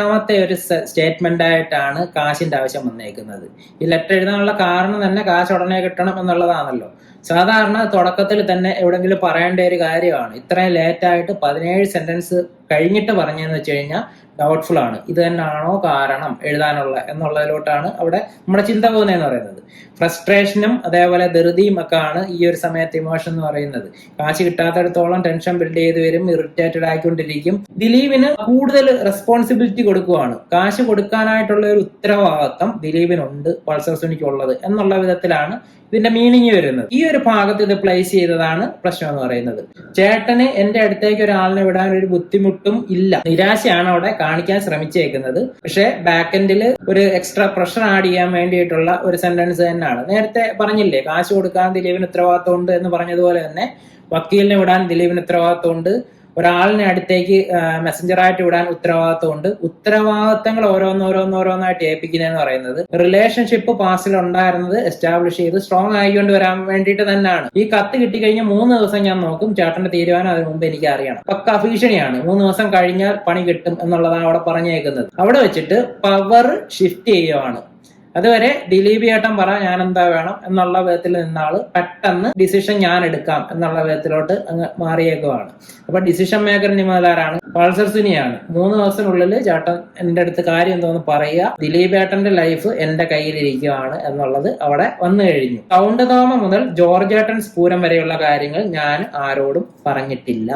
പതിനെട്ടാമത്തെ ഒരു സ്റ്റേറ്റ്മെന്റ് ആയിട്ടാണ് കാശിന്റെ ആവശ്യം വന്നേക്കുന്നത്. ഈ ലെറ്റർ എഴുതാനുള്ള കാരണം തന്നെ കാശ് ഉടനെ കിട്ടണം എന്നുള്ളതാണല്ലോ. സാധാരണ തുടക്കത്തിൽ തന്നെ എവിടെങ്കിലും പറയേണ്ട ഒരു കാര്യമാണ്. ഇത്രയും ലേറ്റായിട്ട് പതിനേഴ് സെന്റൻസ് കഴിഞ്ഞിട്ട് പറഞ്ഞതെന്ന് വെച്ച് കഴിഞ്ഞാൽ ഡൗട്ട്ഫുൾ ആണ്. ഇത് തന്നെയാണോ കാരണം എഴുതാനുള്ള എന്നുള്ളതിലോട്ടാണ് അവിടെ നമ്മുടെ ചിന്ത പോകുന്നതെന്ന് പറയുന്നത്. ഫ്രസ്ട്രേഷനും അതേപോലെ ധൃതിയും ഒക്കെ ആണ് ഈ ഒരു സമയത്ത് ഇമോഷൻ എന്ന് പറയുന്നത്. കാശ് കിട്ടാത്തടത്തോളം ടെൻഷൻ ബിൽഡ് ചെയ്ത് വരും ഇറിറ്റേറ്റഡ് ആയിക്കൊണ്ടിരിക്കും. ദിലീപിന് കൂടുതൽ റെസ്പോൺസിബിലിറ്റി കൊടുക്കുവാണ്. കാശ് കൊടുക്കാനായിട്ടുള്ള ഒരു ഉത്തരവാദിത്തം ദിലീപിനുണ്ട് പൾസർ ഉള്ളത് എന്നുള്ള വിധത്തിലാണ് ഇതിന്റെ മീനിങ് വരുന്നത്. ഈ ഒരു ഭാഗത്ത് ഇത് പ്ലേസ് ചെയ്തതാണ് പ്രശ്നം എന്ന് പറയുന്നത്. ചേട്ടന് എന്റെ അടുത്തേക്ക് ഒരാളിനെ വിടാൻ ഒരു ബുദ്ധിമുട്ടും ഇല്ല. നിരാശയാണ് അവിടെ കാണിക്കാൻ ശ്രമിച്ചേക്കുന്നത്. പക്ഷെ ബാക്കെൻഡിൽ ഒരു എക്സ്ട്രാ പ്രഷർ ആഡ് ചെയ്യാൻ വേണ്ടിയിട്ടുള്ള ഒരു സെന്റൻസ് തന്നെയാണ്. നേരത്തെ പറഞ്ഞില്ലേ കാശ് കൊടുക്കാൻ ദിലീപിന് ഉത്തരവാദിത്തമുണ്ട് എന്ന് പറഞ്ഞതുപോലെ തന്നെ വക്കീലിനെ വിടാൻ ദിലീപിന് ഉത്തരവാദിത്തമുണ്ട് ഒരാളിനെ അടുത്തേക്ക് മെസ്സഞ്ചർ ആയിട്ട് വിടാൻ ഉത്തരവാദിത്തമുണ്ട് ഉത്തരവാദിത്തങ്ങൾ ഓരോന്നോരോന്നോരോന്നായിട്ട് ഏൽപ്പിക്കുന്നതെന്ന് പറയുന്നത് റിലേഷൻഷിപ്പ് പാസിൽ ഉണ്ടായിരുന്നത് എസ്റ്റാബ്ലിഷ് ചെയ്ത് സ്ട്രോങ് ആയിക്കൊണ്ട് വരാൻ വേണ്ടിയിട്ട് തന്നെയാണ്. ഈ കത്ത് കിട്ടിക്കഴിഞ്ഞ മൂന്ന് ദിവസം ഞാൻ നോക്കും ചേട്ടന്റെ തീരുമാനം അതിന് മുമ്പ് എനിക്ക് അറിയണം. പക്ക ഭീഷണിയാണ്. മൂന്ന് ദിവസം കഴിഞ്ഞാൽ പണി കിട്ടും എന്നുള്ളതാണ് അവിടെ പറഞ്ഞേക്കുന്നത്. അവിടെ വെച്ചിട്ട് പവർ ഷിഫ്റ്റ് ചെയ്യുവാണ്. അതുവരെ ദിലീപ് ചേട്ടൻ പറ ഞാൻ എന്താ വേണം എന്നുള്ള വിധത്തിൽ നിന്നാൾ പെട്ടെന്ന് ഡിസിഷൻ ഞാൻ എടുക്കാം എന്നുള്ള വിധത്തിലോട്ട് അങ്ങ് മാറിയേക്കുവാണ്. അപ്പൊ ഡിസിഷൻ മേക്കർ നിമലാരാണ്? പൾസർ സുനിയാണ്. മൂന്ന് ദിവസത്തിനുള്ളിൽ ചേട്ടൻ എന്റെ അടുത്ത് കാര്യം എന്തോന്ന് പറയുക. ദിലീപ് ഏട്ടന്റെ ലൈഫ് എന്റെ കയ്യിലിരിക്കുകയാണ് എന്നുള്ളത് അവിടെ വന്നു കഴിഞ്ഞു. കൗണ്ട് തോമ മുതൽ ജോർജ് ഏട്ടൻ സ്പൂരം വരെയുള്ള കാര്യങ്ങൾ ഞാൻ ആരോടും പറഞ്ഞിട്ടില്ല.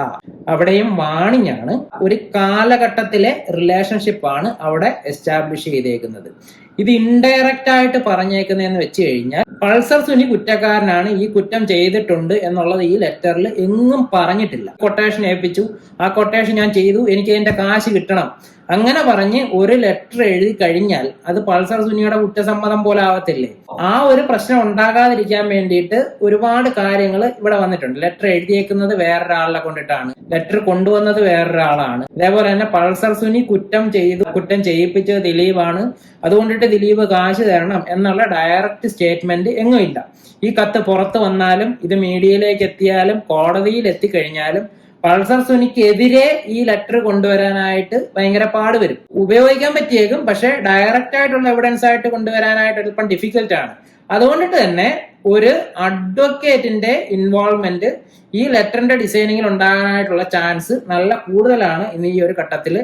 അവിടെയും വാണിഞ്ഞാണ്. ഒരു കാലഘട്ടത്തിലെ റിലേഷൻഷിപ്പാണ് അവിടെ എസ്റ്റാബ്ലിഷ് ചെയ്തേക്കുന്നത്. ഇത് ഇൻഡയറക്റ്റ് ആയിട്ട് പറഞ്ഞേക്കുന്നതെന്ന് വെച്ച് കഴിഞ്ഞാൽ പൾസർ സുനി കുറ്റക്കാരനാണ് ഈ കുറ്റം ചെയ്തിട്ടുണ്ട് എന്നുള്ളത് ഈ ലെറ്ററിൽ എങ്ങും പറഞ്ഞിട്ടില്ല. കൊട്ടേഷൻ ഏൽപ്പിച്ചു. ആ കൊട്ടേഷൻ ഞാൻ ചെയ്തു. എനിക്ക് അതിന്റെ കാശ് കിട്ടണം. അങ്ങനെ പറഞ്ഞ് ഒരു ലെറ്റർ എഴുതി കഴിഞ്ഞാൽ അത് പൾസർ സുനിയുടെ കുറ്റസമ്മതം പോലെ ആവത്തില്ലേ? ആ ഒരു പ്രശ്നം ഉണ്ടാകാതിരിക്കാൻ വേണ്ടിയിട്ട് ഒരുപാട് കാര്യങ്ങൾ ഇവിടെ വന്നിട്ടുണ്ട്. ലെറ്റർ എഴുതിയേക്കുന്നത് വേറൊരാളെ കൊണ്ടിട്ടാണ്. ലെറ്റർ കൊണ്ടുവന്നത് വേറൊരാളാണ്. അതേപോലെ തന്നെ പൾസർ സുനി കുറ്റം ചെയ്തു കുറ്റം ചെയ്യിപ്പിച്ചത് ദിലീപാണ്. അതുകൊണ്ടിട്ട് ദിലീപ് കാശ് തരണം എന്നുള്ള ഡയറക്റ്റ് സ്റ്റേറ്റ്മെന്റ് എങ്ങുമില്ല ഈ കത്ത് പുറത്തു വന്നാലും ഇത് മീഡിയയിലേക്ക് എത്തിയാലും കോടതിയിൽ എത്തിക്കഴിഞ്ഞാലും പൾസർ സുനിക്കെതിരെ ഈ ലെറ്റർ കൊണ്ടുവരാനായിട്ട് ഭയങ്കര പാട് വരും. ഉപയോഗിക്കാൻ പറ്റിയേക്കും പക്ഷെ ഡയറക്റ്റ് ആയിട്ടുള്ള എവിഡൻസ് ആയിട്ട് കൊണ്ടുവരാനായിട്ട് അല്പം ഡിഫിക്കൽട്ട് ആണ്. അതുകൊണ്ടിട്ട് തന്നെ ഒരു അഡ്വക്കേറ്റിന്റെ ഇൻവോൾവ്മെന്റ് ഈ ലെറ്ററിന്റെ ഡിസൈനിങ്ങിൽ ഉണ്ടാകാനായിട്ടുള്ള ചാൻസ് നല്ല കൂടുതലാണ് ഇന്ന് ഈ ഒരു ഘട്ടത്തിൽ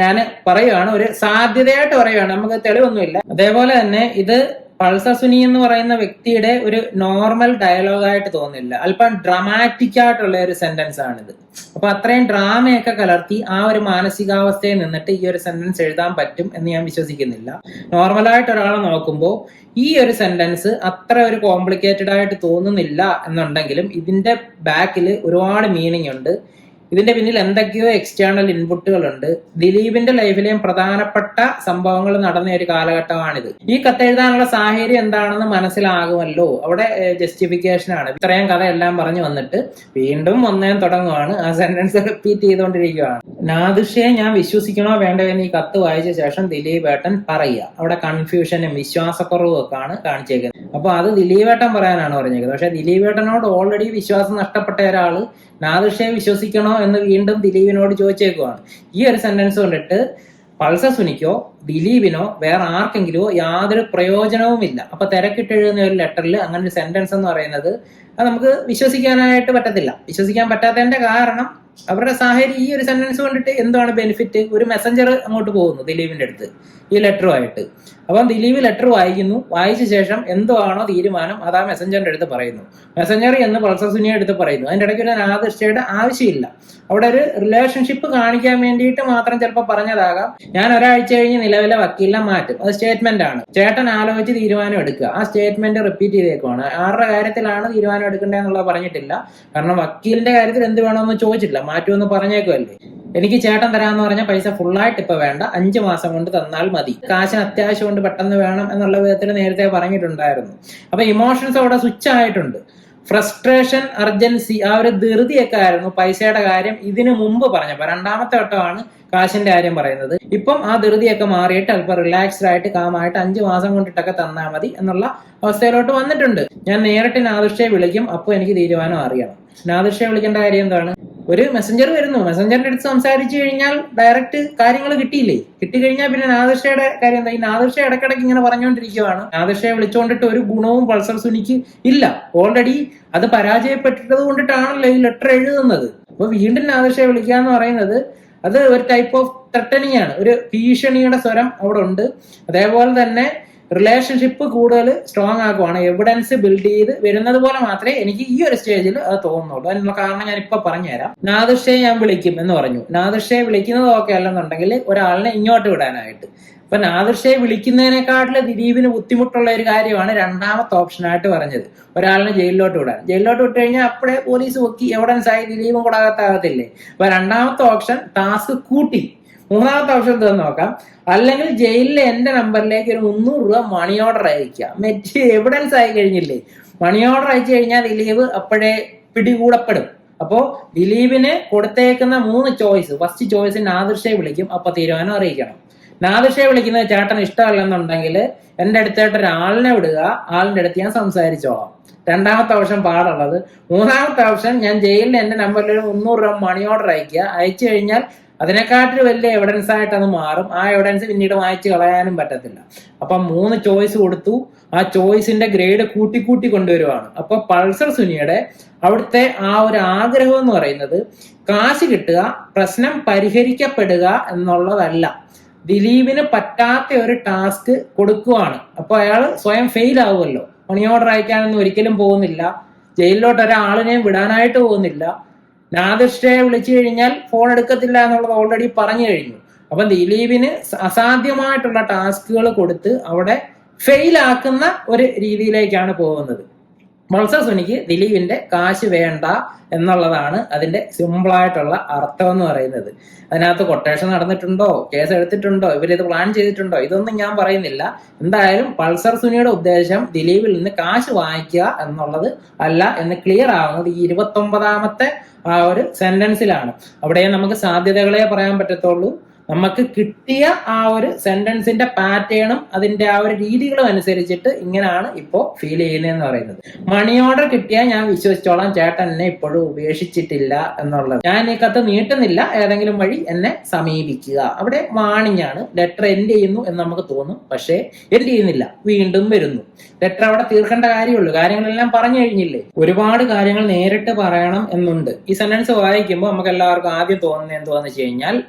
ഞാൻ പറയുകയാണ് ഒരു സാധ്യതയായിട്ട് പറയുകയാണ് നമുക്ക് തെളിവൊന്നുമില്ല. അതേപോലെ തന്നെ ഇത് പൾസർ സുനി എന്ന് പറയുന്ന വ്യക്തിയുടെ ഒരു നോർമൽ ഡയലോഗായിട്ട് തോന്നില്ല അല്പം ഡ്രാമാറ്റിക് ആയിട്ടുള്ള ഒരു സെന്റൻസ് ആണിത്. അപ്പൊ അത്രയും ഡ്രാമയൊക്കെ കലർത്തി ആ ഒരു മാനസികാവസ്ഥയിൽ നിന്നിട്ട് ഈ ഒരു സെന്റൻസ് എഴുതാൻ പറ്റും എന്ന് ഞാൻ വിശ്വസിക്കുന്നില്ല. നോർമലായിട്ട് ഒരാളെ നോക്കുമ്പോൾ ഈ ഒരു സെന്റൻസ് അത്ര ഒരു കോംപ്ലിക്കേറ്റഡ് ആയിട്ട് തോന്നുന്നില്ല എന്നുണ്ടെങ്കിലും ഇതിന്റെ ബാക്കിൽ ഒരുപാട് മീനിങ് ഉണ്ട്. ഇതിന്റെ പിന്നിൽ എന്തൊക്കെയോ എക്സ്റ്റേണൽ ഇൻപുട്ടുകൾ ഉണ്ട് ദിലീപിന്റെ ലൈഫിലെയും പ്രധാനപ്പെട്ട സംഭവങ്ങൾ നടന്ന ഒരു കാലഘട്ടമാണിത്. ഈ കത്തെഴുതാനുള്ള സാഹചര്യം എന്താണെന്ന് മനസ്സിലാകുമല്ലോ. അവിടെ ജസ്റ്റിഫിക്കേഷൻ ആണ്. ഇത്രയും കഥ എല്ലാം പറഞ്ഞു വന്നിട്ട് വീണ്ടും ഒന്നേം തുടങ്ങുവാണ്. ആ സെന്റൻസ് റിപ്പീറ്റ് ചെയ്തുകൊണ്ടിരിക്കുകയാണ് നാദിഷയെ ഞാൻ വിശ്വസിക്കണോ വേണ്ടോ എന്ന് ഈ കത്ത് വായിച്ച ശേഷം ദിലീപ് ഏട്ടൻ പറയുക. അവിടെ കൺഫ്യൂഷനും വിശ്വാസക്കുറവും ഒക്കെ ആണ് കാണിച്ചേക്കുന്നത്. അപ്പൊ അത് ദിലീപേട്ടൻ പറയാനാണ് പറഞ്ഞേക്കുന്നത്. പക്ഷെ ദിലീപേട്ടനോട് ഓൾറെഡി വിശ്വാസം നഷ്ടപ്പെട്ട ഒരാൾ നാദിഷയെ വിശ്വസിക്കണോ എന്ന് വീണ്ടും ദിലീപിനോട് ചോദിച്ചേക്കുവാണ്. ഈ ഒരു സെന്റൻസ് കൊണ്ടിട്ട് പൾസർ സുനിക്കോ ദിലീപിനോ വേറെ ആർക്കെങ്കിലോ യാതൊരു പ്രയോജനവുമില്ല. അപ്പൊ തിരക്കിട്ടെഴുതുന്ന ഒരു ലെറ്ററിൽ അങ്ങനെ ഒരു സെന്റൻസ് എന്ന് പറയുന്നത് അത് നമുക്ക് വിശ്വസിക്കാനായിട്ട് പറ്റത്തില്ല. വിശ്വസിക്കാൻ പറ്റാത്തതിന്റെ കാരണം അവരുടെ സാഹചര്യം ഈ ഒരു സെന്റൻസ് കൊണ്ടിട്ട് എന്താണ് ബെനിഫിറ്റ് ഒരു മെസ്സഞ്ചർ അങ്ങോട്ട് പോകുന്നു ദിലീപിന്റെ അടുത്ത് ഈ ലെറ്ററുമായിട്ട് അപ്പം ദിലീപ് ലെറ്റർ വായിക്കുന്നു. വായിച്ച ശേഷം എന്തോ ആണോ തീരുമാനം അത് ആ മെസ്സഞ്ചറിന്റെ അടുത്ത് പറയുന്നു. മെസ്സഞ്ചർ എന്ന് പൾസർ സുനിയുടെ അടുത്ത് പറയുന്നു. അതിന്റെ ഇടയ്ക്ക് ഒരു നാദിർഷയുടെ ആവശ്യമില്ല. അവിടെ ഒരു റിലേഷൻഷിപ്പ് കാണിക്കാൻ വേണ്ടിയിട്ട് മാത്രം ചിലപ്പോൾ പറഞ്ഞതാകാം. ഞാൻ ഒരാഴ്ച കഴിഞ്ഞ് നിലവിലെ വക്കീലിനെ മാറ്റും. അത് സ്റ്റേറ്റ്മെന്റ് ആണ്. ചേട്ടൻ ആലോചിച്ച് തീരുമാനം എടുക്കുക. ആ സ്റ്റേറ്റ്മെന്റ് റിപ്പീറ്റ് ചെയ്തേക്കുവാണ്. ആരുടെ കാര്യത്തിലാണ് തീരുമാനം എടുക്കേണ്ടത് എന്നുള്ളത് പറഞ്ഞിട്ടില്ല. കാരണം വക്കീലിന്റെ കാര്യത്തിൽ എന്ത് വേണമെന്ന് ചോദിച്ചിട്ടില്ല. മാറ്റുമെന്ന് പറഞ്ഞേക്കുമല്ലേ എനിക്ക് ചേട്ടൻ തരാന്ന് പറഞ്ഞ പൈസ ഫുള്ളായിട്ട് ഇപ്പൊ വേണ്ട. അഞ്ചു മാസം കൊണ്ട് തന്നാൽ മതി. കാശിന് അത്യാവശ്യം കൊണ്ട് പെട്ടെന്ന് വേണം എന്നുള്ള വിധത്തിൽ നേരത്തെ പറഞ്ഞിട്ടുണ്ടായിരുന്നു. അപ്പൊ ഇമോഷൻസ് അവിടെ സ്വിച്ച് ആയിട്ടുണ്ട്. ഫ്രസ്ട്രേഷൻ അർജൻസി ആ ഒരു ധൃതിയൊക്കെ ആയിരുന്നു പൈസയുടെ കാര്യം ഇതിനു മുമ്പ് പറഞ്ഞപ്പോ രണ്ടാമത്തെ വട്ടമാണ് കാശിന്റെ കാര്യം പറയുന്നത്. ഇപ്പം ആ ധൃതിയൊക്കെ മാറിയിട്ട് അല്പം റിലാക്സ്ഡ് ആയിട്ട് കാമായിട്ട് അഞ്ചു മാസം കൊണ്ടിട്ടൊക്കെ തന്നാൽ മതി എന്നുള്ള അവസ്ഥയിലോട്ട് വന്നിട്ടുണ്ട്. ഞാൻ നേരിട്ട് നാദിർഷയെ വിളിക്കും. അപ്പോൾ എനിക്ക് തീരുമാനം അറിയണം. നാദിർഷയെ വിളിക്കേണ്ട കാര്യം എന്താണ്? ഒരു മെസ്സഞ്ചർ വരുന്നു. മെസ്സഞ്ചറിന്റെ അടുത്ത് സംസാരിച്ചു കഴിഞ്ഞാൽ ഡയറക്റ്റ് കാര്യങ്ങൾ കിട്ടിയില്ലേ? കിട്ടിക്കഴിഞ്ഞാൽ പിന്നെ നാദർഷയുടെ കാര്യം എന്താ? ഈ നാദർഷ ഇടക്കിടക്ക് ഇങ്ങനെ പറഞ്ഞുകൊണ്ടിരിക്കുകയാണ് നാദർഷയെ വിളിച്ചുകൊണ്ടിട്ട് ഒരു ഗുണവും പൾസർ സുനിക്ക് ഇല്ല. ഓൾറെഡി അത് പരാജയപ്പെട്ടിട്ടത് കൊണ്ടിട്ടാണല്ലോ ഈ ലെറ്റർ എഴുതുന്നത്. അപ്പൊ വീണ്ടും നാദർഷയെ വിളിക്കുക എന്ന് പറയുന്നത് അത് ഒരു ടൈപ്പ് ഓഫ് ത്രട്ടനിങ് ആണ്. ഒരു ഭീഷണിയുടെ സ്വരം അവിടെ ഉണ്ട്. അതേപോലെ തന്നെ റിലേഷൻഷിപ്പ് കൂടുതൽ സ്ട്രോങ് ആക്കുവാണ് എവിഡൻസ് ബിൽഡ് ചെയ്ത് വരുന്നത് പോലെ മാത്രമേ എനിക്ക് ഈ ഒരു സ്റ്റേജിൽ അത് തോന്നുന്നുള്ളൂ. അതിനുള്ള കാരണം ഞാൻ ഇപ്പൊ പറഞ്ഞുതരാം. നാദൃഷ്ടയെ ഞാൻ വിളിക്കും എന്ന് പറഞ്ഞു. നാദൃഷ്ടയെ വിളിക്കുന്നത് ഓക്കെ അല്ലെന്നുണ്ടെങ്കിൽ ഒരാളിനെ ഇങ്ങോട്ട് വിടാനായിട്ട്. അപ്പൊ നാദൃഷ്ടയെ വിളിക്കുന്നതിനെക്കാട്ടിൽ ദിലീപിന് ബുദ്ധിമുട്ടുള്ള ഒരു കാര്യമാണ് രണ്ടാമത്തെ ഓപ്ഷനായിട്ട് പറഞ്ഞത്. ഒരാളിനെ ജയിലിലോട്ട് വിടാൻ. ജയിലിലോട്ട് വിട്ട് കഴിഞ്ഞാൽ അപ്പോഴേ പോലീസ് പൊക്കി എവിഡൻസ് ആയി ദിലീപും കൂടാകത്താകത്തില്ലേ അപ്പൊ രണ്ടാമത്തെ ഓപ്ഷൻ ടാസ്ക് കൂട്ടി. മൂന്നാമത്തെ ഓപ്ഷൻ എന്താന്ന് നോക്കാം. അല്ലെങ്കിൽ ജയിലിലെ എന്റെ നമ്പറിലേക്ക് ഒരു മുന്നൂറ് രൂപ മണി ഓർഡർ അയക്കുക മെറ്റ് എവിഡൻസ് ആയി കഴിഞ്ഞില്ലേ? മണി ഓർഡർ അയച്ചു കഴിഞ്ഞാൽ ദിലീപ് അപ്പോഴേ പിടികൂടപ്പെടും. അപ്പോ ദിലീപിന് കൊടുത്തേക്കുന്ന മൂന്ന് ചോയ്സ് ഫസ്റ്റ് ചോയ്സ് നാദിർഷയെ വിളിക്കും. അപ്പൊ തീരുമാനം അറിയിക്കണം. നാദിർഷയെ വിളിക്കുന്നത് ചേട്ടൻ ഇഷ്ടമല്ലെന്നുണ്ടെങ്കിൽ എന്റെ അടുത്തായിട്ട് ഒരാളിനെ വിടുക. ആളിന്റെ അടുത്ത് ഞാൻ സംസാരിച്ചോളാം. രണ്ടാമത്തെ ഓപ്ഷൻ പാടുള്ളത്. മൂന്നാമത്തെ ഓപ്ഷൻ ഞാൻ ജയിലിൽ എന്റെ നമ്പറിൽ ഒരു മുന്നൂറ് രൂപ മണി ഓർഡർ അയക്കുക അയച്ചു കഴിഞ്ഞാൽ അതിനെക്കാട്ടിലും വലിയ എവിഡൻസ് ആയിട്ട് അത് മാറും. ആ എവിഡൻസ് പിന്നീട് വായിച്ച് കളയാനും പറ്റത്തില്ല. അപ്പൊ മൂന്ന് ചോയ്സ് കൊടുത്തു. ആ ചോയ്സിന്റെ ഗ്രേഡ് കൂട്ടി കൂട്ടി കൊണ്ടുവരുവാണ്. അപ്പൊ പൾസർ സുനിയുടെ അവിടുത്തെ ആ ഒരു ആഗ്രഹം എന്ന് പറയുന്നത് കാശ് കിട്ടുക പ്രശ്നം പരിഹരിക്കപ്പെടുക എന്നുള്ളതല്ല. ദിലീപിന് പറ്റാത്ത ഒരു ടാസ്ക് കൊടുക്കുവാണ്. അപ്പൊ അയാൾ സ്വയം ഫെയിൽ ആവുമല്ലോ. മണി ഓർഡർ അയക്കാനൊന്നും ഒരിക്കലും പോകുന്നില്ല. ജയിലിലോട്ട് ഒരാളിനെയും വിടാനായിട്ട് പോകുന്നില്ല. നാദിർഷയെ വിളിച്ചു കഴിഞ്ഞാൽ ഫോൺ എടുക്കത്തില്ല എന്നുള്ളത് ഓൾറെഡി പറഞ്ഞു കഴിഞ്ഞു. അപ്പൊ ദിലീപിന് അസാധ്യമായിട്ടുള്ള ടാസ്കുകൾ കൊടുത്ത് അവിടെ ഫെയിൽ ആക്കുന്ന ഒരു രീതിയിലേക്കാണ് പോകുന്നത്. മത്സ സുനിക്ക് ദിലീപിന്റെ കാശ് വേണ്ട എന്നുള്ളതാണ് അതിന്റെ സിമ്പിൾ ആയിട്ടുള്ള അർത്ഥം എന്ന് പറയുന്നത്. അതിനകത്ത് കൊട്ടേഷൻ നടന്നിട്ടുണ്ടോ? കേസ് എടുത്തിട്ടുണ്ടോ? ഇവരിത് പ്ലാൻ ചെയ്തിട്ടുണ്ടോ? ഇതൊന്നും ഞാൻ പറയുന്നില്ല. എന്തായാലും പൾസർ സുനിയുടെ ഉദ്ദേശം ദിലീപിൽ നിന്ന് കാശ് വാങ്ങിക്കുക എന്നുള്ളത് അല്ല എന്ന് ക്ലിയർ ആവുന്നത് ഈ ഇരുപത്തി ഒമ്പതാമത്തെ ആ ഒരു സെന്റൻസിലാണ് അവിടെ നമുക്ക് സാധ്യതകളെ പറയാൻ പറ്റത്തുള്ളൂ. നമുക്ക് കിട്ടിയ ആ ഒരു സെന്റൻസിന്റെ പാറ്റേണും അതിന്റെ ആ ഒരു രീതികളും അനുസരിച്ചിട്ട് ഇങ്ങനെയാണ് ഇപ്പോ ഫീൽ ചെയ്യുന്നതെന്ന് പറയുന്നത്. മണി ഓർഡർ കിട്ടിയാൽ ഞാൻ വിശ്വസിച്ചോളാം ചേട്ടൻ എന്നെ ഇപ്പോഴും ഉപേക്ഷിച്ചിട്ടില്ല എന്നുള്ളത്. ഞാൻ ഈ കത്ത് നീട്ടുന്നില്ല ഏതെങ്കിലും വഴി എന്നെ സമീപിക്കുക. അവിടെ വാണിങ്ങാണ് ലെറ്റർ എൻഡ് ചെയ്യുന്നു എന്ന് നമുക്ക് തോന്നും പക്ഷേ എൻഡ് ചെയ്യുന്നില്ല. വീണ്ടും വരുന്നു. ലെറ്റർ അവിടെ തീർക്കേണ്ട കാര്യമുള്ളൂ. കാര്യങ്ങളെല്ലാം പറഞ്ഞു കഴിഞ്ഞില്ലേ? ഒരുപാട് കാര്യങ്ങൾ നേരിട്ട് പറയണം എന്നുണ്ട്. ഈ സെന്റൻസ് വായിക്കുമ്പോൾ നമുക്ക് എല്ലാവർക്കും ആദ്യം തോന്നുന്നത് എന്തുവാന്ന് വെച്ച് കഴിഞ്ഞാൽ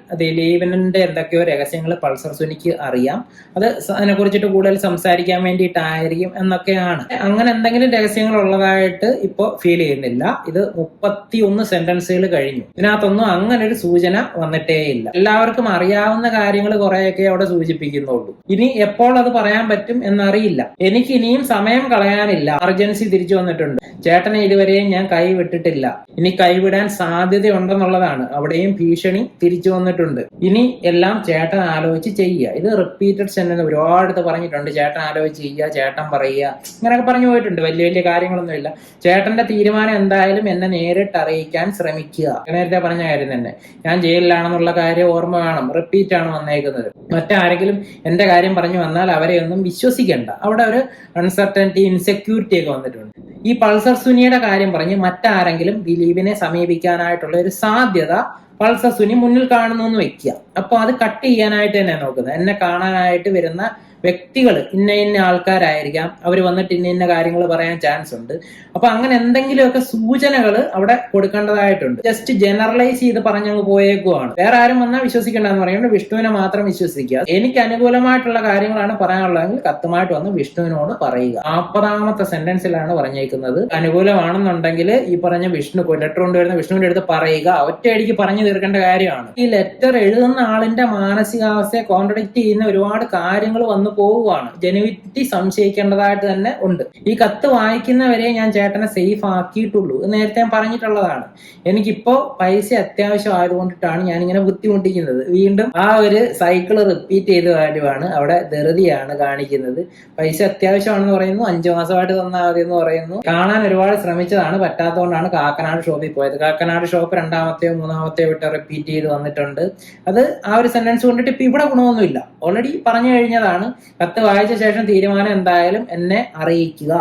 ദിലീപിന്റെ എന്തൊക്കെയോ രഹസ്യങ്ങൾ പൾസർ സുനിക്ക് അറിയാം. അത് അതിനെ കുറിച്ചിട്ട് കൂടുതൽ സംസാരിക്കാൻ വേണ്ടിയിട്ടായിരിക്കും എന്നൊക്കെയാണ്. അങ്ങനെ എന്തെങ്കിലും രഹസ്യങ്ങൾ ഉള്ളതായിട്ട് ഇപ്പോ ഫീൽ ചെയ്യുന്നില്ല. ഇത് മുപ്പത്തി ഒന്ന് സെന്റൻസുകൾ കഴിഞ്ഞു. ഇതിനകത്തൊന്നും അങ്ങനെ ഒരു സൂചന വന്നിട്ടേ ഇല്ല എല്ലാവർക്കും അറിയാവുന്ന കാര്യങ്ങൾ കുറെയൊക്കെ അവിടെ സൂചിപ്പിക്കുന്നുള്ളൂ. ഇനി എപ്പോൾ അത് പറയാൻ പറ്റും എന്നറിയില്ല. എനിക്ക് ഇനിയും സമയം കളയാനില്ല. അർജൻസി തിരിച്ചു വന്നിട്ടുണ്ട്. ചേട്ടനെ ഇതുവരെയും ഞാൻ കൈവിട്ടിട്ടില്ല. ഇനി കൈവിടാൻ സാധ്യതയുണ്ടെന്നുള്ളതാണ്. അവിടെയും ഭീഷണി തിരിച്ചു വന്നിട്ടുണ്ട്. ഇനി എല്ലാം ചേട്ടൻ ആലോചിച്ച് ചെയ്യുക. ഇത് റിപ്പീറ്റഡ് സെന്റൻസ് ഒരുപാട് പറഞ്ഞിട്ടുണ്ട്. ചേട്ടൻ ആലോചിച്ച് ചെയ്യുക ചേട്ടൻ പറയുക. ഇങ്ങനെയൊക്കെ പറഞ്ഞു പോയിട്ടുണ്ട്. വലിയ വലിയ കാര്യങ്ങളൊന്നുമില്ല ചേട്ടന്റെ തീരുമാനം എന്തായാലും എന്നെ നേരിട്ട് അറിയിക്കാൻ ശ്രമിക്കുക. നേരത്തെ പറഞ്ഞ കാര്യം തന്നെ. ഞാൻ ജയിലിലാണെന്നുള്ള കാര്യം ഓർമ്മ വേണം. റിപ്പീറ്റ് ആണ് വന്നേക്കുന്നത്. മറ്റാരെങ്കിലും എന്റെ കാര്യം പറഞ്ഞു വന്നാൽ അവരെ ഒന്നും വിശ്വസിക്കേണ്ട. അവിടെ ഒരു അൺസർട്ടനിറ്റി ഇൻസെക്യൂരിറ്റി ഒക്കെ വന്നിട്ടുണ്ട്. ഈ പൾസർ സുനിയുടെ കാര്യം പറഞ്ഞ് മറ്റാരെങ്കിലും ദിലീപിനെ സമീപിക്കാനായിട്ടുള്ള ഒരു സാധ്യത പൾസർ സുനി മുന്നിൽ കാണുന്നു എന്ന് വെക്കുക. അപ്പൊ അത് കട്ട് ചെയ്യാനായിട്ട് തന്നെ നോക്കുന്നത്. എന്നെ കാണാനായിട്ട് വരുന്ന വ്യക്തികൾ ഇന്ന ഇന്ന ആൾക്കാരായിരിക്കാം. അവർ വന്നിട്ട് ഇന്ന ഇന്ന കാര്യങ്ങൾ പറയാൻ ചാൻസ് ഉണ്ട്. അപ്പൊ അങ്ങനെ എന്തെങ്കിലുമൊക്കെ സൂചനകൾ അവിടെ കൊടുക്കേണ്ടതായിട്ടുണ്ട്. ജസ്റ്റ് ജനറലൈസ് ചെയ്ത് പറഞ്ഞങ്ങ് പോയേക്കുവാണ്. വേറെ ആരും വന്നാൽ വിശ്വസിക്കേണ്ടെന്ന് പറയുന്നത് വിഷ്ണുവിനെ മാത്രം വിശ്വസിക്കുക. എനിക്ക് അനുകൂലമായിട്ടുള്ള കാര്യങ്ങളാണ് പറയാനുള്ളതെങ്കിൽ കത്തുമായിട്ട് വന്ന് വിഷ്ണുവിനോട് പറയുക. നാൽപ്പതാമത്തെ സെന്റൻസിലാണ് പറഞ്ഞേക്കുന്നത്. അനുകൂലമാണെന്നുണ്ടെങ്കിൽ ഈ പറഞ്ഞ വിഷ്ണു ലെറ്റർ കൊണ്ടുവരുന്ന വിഷ്ണുവിന്റെ അടുത്ത് പറയുക. ഒറ്റയടിക്ക് പറഞ്ഞു തീർക്കേണ്ട കാര്യമാണ്. ഈ ലെറ്റർ എഴുതുന്ന ആളിന്റെ മാനസികാവസ്ഥയെ കോൺട്രഡിക്ട് ചെയ്യുന്ന ഒരുപാട് കാര്യങ്ങൾ വന്നു പോവുകയാണ്. ജനുവിറ്റി സംശയിക്കേണ്ടതായിട്ട് തന്നെ ഉണ്ട്. ഈ കത്ത് വായിക്കുന്നവരെ ഞാൻ ചേട്ടനെ സേഫ് ആക്കിയിട്ടുള്ളൂ നേരത്തെ ഞാൻ പറഞ്ഞിട്ടുള്ളതാണ്. എനിക്കിപ്പോ പൈസ അത്യാവശ്യം ആയതുകൊണ്ടിട്ടാണ് ഞാൻ ഇങ്ങനെ ബുദ്ധിമുട്ടിക്കുന്നത്. വീണ്ടും ആ ഒരു സൈക്കിൾ റിപ്പീറ്റ് ചെയ്ത കാര്യമാണ് അവിടെ ധൃതിയാണ് കാണിക്കുന്നത്. പൈസ അത്യാവശ്യമാണെന്ന് പറയുന്നു അഞ്ചു മാസമായിട്ട് തന്നാൽ മതി എന്ന് പറയുന്നു. കാണാൻ ഒരുപാട് ശ്രമിച്ചതാണ്. പറ്റാത്തതുകൊണ്ടാണ് കാക്കനാട് ഷോപ്പിൽ പോയത്. കാക്കനാട് ഷോപ്പ് രണ്ടാമത്തെയോ മൂന്നാമത്തെയോ വിട്ട് റിപ്പീറ്റ് ചെയ്ത് വന്നിട്ടുണ്ട്. അത് ആ ഒരു സെന്റൻസ് കൊണ്ടിട്ട് ഇപ്പൊ ഇവിടെ ഗുണമൊന്നുമില്ല. ഓൾറെഡി പറഞ്ഞു കഴിഞ്ഞതാണ്. കത്ത് വായിച്ച ശേഷം തീരുമാനം എന്തായാലും എന്നെ അറിയിക്കുക.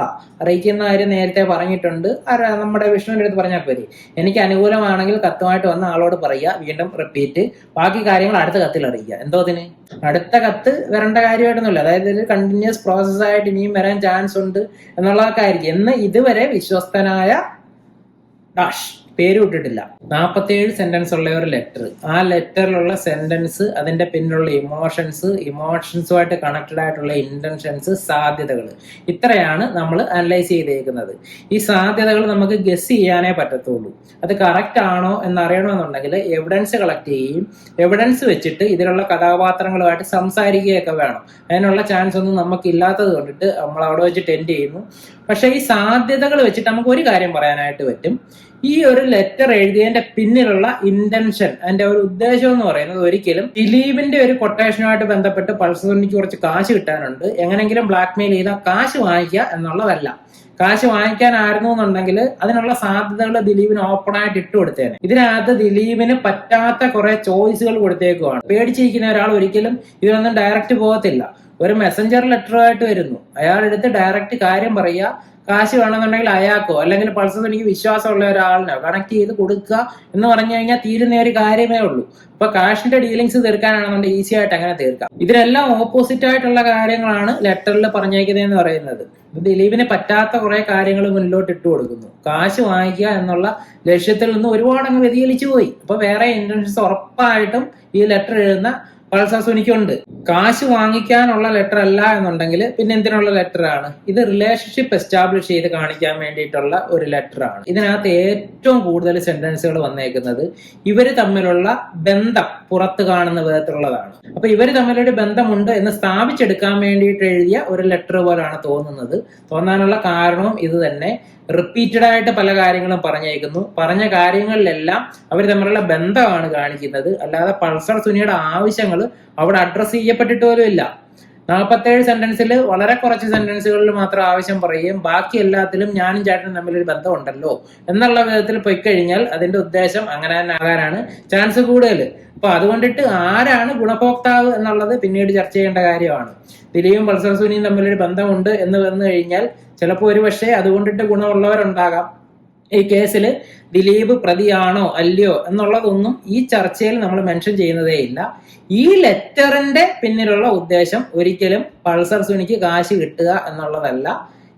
അറിയിക്കുന്ന കാര്യം നേരത്തെ പറഞ്ഞിട്ടുണ്ട്. നമ്മുടെ വിഷ്ണുവിന്റെ അടുത്ത് പറഞ്ഞാൽ പോരെ. എനിക്ക് അനുകൂലമാണെങ്കിൽ കത്തുമായിട്ട് വന്ന ആളോട് പറയുക വീണ്ടും റിപ്പീറ്റ് ബാക്കി കാര്യങ്ങൾ അടുത്ത കത്തിൽ അറിയിക്കുക. എന്തോ അതിന്? അടുത്ത കത്ത് വരേണ്ട കാര്യമായിട്ടൊന്നുമില്ല. അതായത് ഇത് കണ്ടിന്യൂസ് പ്രോസസ് ആയിട്ട് ഇനിയും വരാൻ ചാൻസ് ഉണ്ട് എന്നുള്ളതൊക്കെ ആയിരിക്കും. എന്ന് ഇതുവരെ വിശ്വസ്തനായ ഡാഷ് പേര് വിട്ടിട്ടില്ല. നാൽപ്പത്തിയേഴ് സെന്റൻസ് ഉള്ള ഒരു ലെറ്റർ ആ ലെറ്ററിലുള്ള സെന്റൻസ് അതിന്റെ പിന്നിലുള്ള ഇമോഷൻസ് ഇമോഷൻസുമായിട്ട് കണക്റ്റഡ് ആയിട്ടുള്ള ഇന്റൻഷൻസ് സാധ്യതകൾ. ഇത്രയാണ് നമ്മൾ അനലൈസ് ചെയ്തേക്കുന്നത്. ഈ സാധ്യതകൾ നമുക്ക് ഗസ് ചെയ്യാനേ പറ്റത്തുള്ളൂ. അത് കറക്റ്റ് ആണോ എന്നറിയണമെന്നുണ്ടെങ്കിൽ എവിഡൻസ് കളക്ട് ചെയ്യുകയും എവിഡൻസ് വെച്ചിട്ട് ഇതിലുള്ള കഥാപാത്രങ്ങളുമായിട്ട് സംസാരിക്കുകയൊക്കെ വേണം. അതിനുള്ള ചാൻസ് ഒന്നും നമുക്ക് ഇല്ലാത്തത് കൊണ്ടിട്ട് നമ്മൾ അവിടെ വെച്ച് ടെൻഡ് ചെയ്യുന്നു. പക്ഷേ ഈ സാധ്യതകൾ വെച്ചിട്ട് നമുക്ക് ഒരു കാര്യം പറയാനായിട്ട് പറ്റും. ഈ ഒരു ലെറ്റർ എഴുതിയതിന്റെ പിന്നിലുള്ള ഇന്റൻഷൻ അതിന്റെ ഒരു ഉദ്ദേശം എന്ന് പറയുന്നത് ഒരിക്കലും ദിലീപിന്റെ ഒരു കൊട്ടേഷനുമായിട്ട് ബന്ധപ്പെട്ട് പൾസറിനിക്ക് കുറച്ച് കാശ് കിട്ടാനുണ്ട്. എങ്ങനെങ്കിലും ബ്ലാക്ക് മെയിൽ ചെയ്താൽ കാശ് വാങ്ങിക്കുക എന്നുള്ളതല്ല. കാശ് വാങ്ങിക്കാനായിരുന്നു എന്നുണ്ടെങ്കിൽ അതിനുള്ള സാധ്യതകൾ ദിലീപിന് ഓപ്പൺ ആയിട്ട് ഇട്ട് കൊടുത്തേനെ. ഇതിനകത്ത് ദിലീപിന് പറ്റാത്ത കുറെ ചോയ്സുകൾ കൊടുത്തേക്കുവാണ്. പേടിച്ചിരിക്കുന്ന ഒരാൾ ഒരിക്കലും ഇതിനൊന്നും ഡയറക്റ്റ് പോകത്തില്ല. ഒരു മെസ്സഞ്ചർ ലെറ്ററുമായിട്ട് വരുന്നു. അയാളെടുത്ത് ഡയറക്റ്റ് കാര്യം പറയുക കാശ് വേണമെന്നുണ്ടെങ്കിൽ അയാൾക്കോ? അല്ലെങ്കിൽ പൾസർ എനിക്ക് വിശ്വാസമുള്ള ഒരാളിനോ? കണക്ട് ചെയ്ത് കൊടുക്കുക എന്ന് പറഞ്ഞു കഴിഞ്ഞാൽ തീരുന്ന ഒരു കാര്യമേ ഉള്ളൂ. അപ്പൊ കാഷിന്റെ ഡീലിങ്സ് തീർക്കാനാണെന്നുണ്ടെങ്കിൽ ഈസി ആയിട്ട് അങ്ങനെ തീർക്കാം. ഇതിനെല്ലാം ഓപ്പോസിറ്റ് ആയിട്ടുള്ള കാര്യങ്ങളാണ് ലെറ്ററിൽ പറഞ്ഞേക്കുന്നതെന്ന് പറയുന്നത്. ദിലീപിന് പറ്റാത്ത കുറെ കാര്യങ്ങൾ മുന്നിലോട്ട് ഇട്ടു കൊടുക്കുന്നു. കാശ് വാങ്ങിക്കുക എന്നുള്ള ലക്ഷ്യത്തിൽ നിന്ന് ഒരുപാട് അങ്ങ് വ്യതിചലിച്ചു പോയി. അപ്പൊ വേറെ ഇന്റൻഷൻസ് ഉറപ്പായിട്ടും ഈ ലെറ്റർ എഴുതുന്ന പൾസർ സുനിക്കുണ്ട് കാശ് വാങ്ങിക്കാനുള്ള ലെറ്റർ അല്ല എന്നുണ്ടെങ്കിൽ പിന്നെ എന്തിനുള്ള ലെറ്റർ ആണ്? ഇത് റിലേഷൻഷിപ്പ് എസ്റ്റാബ്ലിഷ് ചെയ്ത് കാണിക്കാൻ വേണ്ടിയിട്ടുള്ള ഒരു ലെറ്റർ ആണ്. ഇതിനകത്ത് ഏറ്റവും കൂടുതൽ സെന്റൻസുകൾ വന്നേക്കുന്നത് ഇവർ തമ്മിലുള്ള ബന്ധം പുറത്ത് കാണുന്ന വിധത്തിലുള്ളതാണ്. അപ്പൊ ഇവർ തമ്മിലൊരു ബന്ധമുണ്ട് എന്ന് സ്ഥാപിച്ചെടുക്കാൻ വേണ്ടിയിട്ട് എഴുതിയ ഒരു ലെറ്റർ പോലാണ് തോന്നുന്നത്. തോന്നാനുള്ള കാരണവും ഇത് തന്നെ. റിപ്പീറ്റഡ് ആയിട്ട് പല കാര്യങ്ങളും പറഞ്ഞേക്കുന്നു. പറഞ്ഞ കാര്യങ്ങളിലെല്ലാം അവർ തമ്മിലുള്ള ബന്ധമാണ് കാണിക്കുന്നത്. അല്ലാതെ പൾസർ സുനിയുടെ ആവശ്യങ്ങൾ അവിടെ അഡ്രസ്സ് ചെയ്യപ്പെട്ടിട്ട് പോലും ഇല്ല. നാൽപ്പത്തേഴ് സെന്റൻസിൽ വളരെ കുറച്ച് സെന്റൻസുകളിൽ മാത്രം ആവശ്യം പറയുകയും ബാക്കി എല്ലാത്തിലും ഞാനും ചേട്ടനും തമ്മിലൊരു ബന്ധമുണ്ടല്ലോ എന്നുള്ള വിധത്തിൽ പോയി കഴിഞ്ഞാൽ അതിന്റെ ഉദ്ദേശം അങ്ങനെ തന്നെ ആകാനാണ് ചാൻസ് കൂടുതൽ. അപ്പൊ അതുകൊണ്ടിട്ട് ആരാണ് ഗുണഭോക്താവ് എന്നുള്ളത് പിന്നീട് ചർച്ച ചെയ്യേണ്ട കാര്യമാണ്. ദിലീപും പൾസർ സുനിയും തമ്മിലൊരു ബന്ധമുണ്ട് എന്ന് വന്നു കഴിഞ്ഞാൽ ചിലപ്പോൾ ഒരു പക്ഷേ അതുകൊണ്ടിട്ട് ഗുണമുള്ളവരുണ്ടാകാം. ഈ കേസിൽ ദിലീപ് പ്രതിയാണോ അല്ലയോ എന്നുള്ളതൊന്നും ഈ ചർച്ചയിൽ നമ്മൾ മെൻഷൻ ചെയ്യുന്നതേ ഇല്ല. ഈ ലെറ്ററിന്റെ പിന്നിലുള്ള ഉദ്ദേശം ഒരിക്കലും പൾസർ സുനിക്ക് കാശ് കിട്ടുക എന്നുള്ളതല്ല.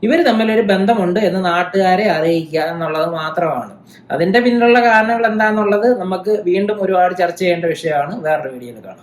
ഇവർ തമ്മിലൊരു ബന്ധമുണ്ട് എന്ന് നാട്ടുകാരെ അറിയിക്കുക എന്നുള്ളത് മാത്രമാണ്. അതിന്റെ പിന്നിലുള്ള കാരണങ്ങൾ എന്താണെന്നുള്ളത് നമുക്ക് വീണ്ടും ഒരുപാട് ചർച്ച ചെയ്യേണ്ട വിഷയമാണ്. വേറൊരു വീഡിയോയിൽ കാണാം.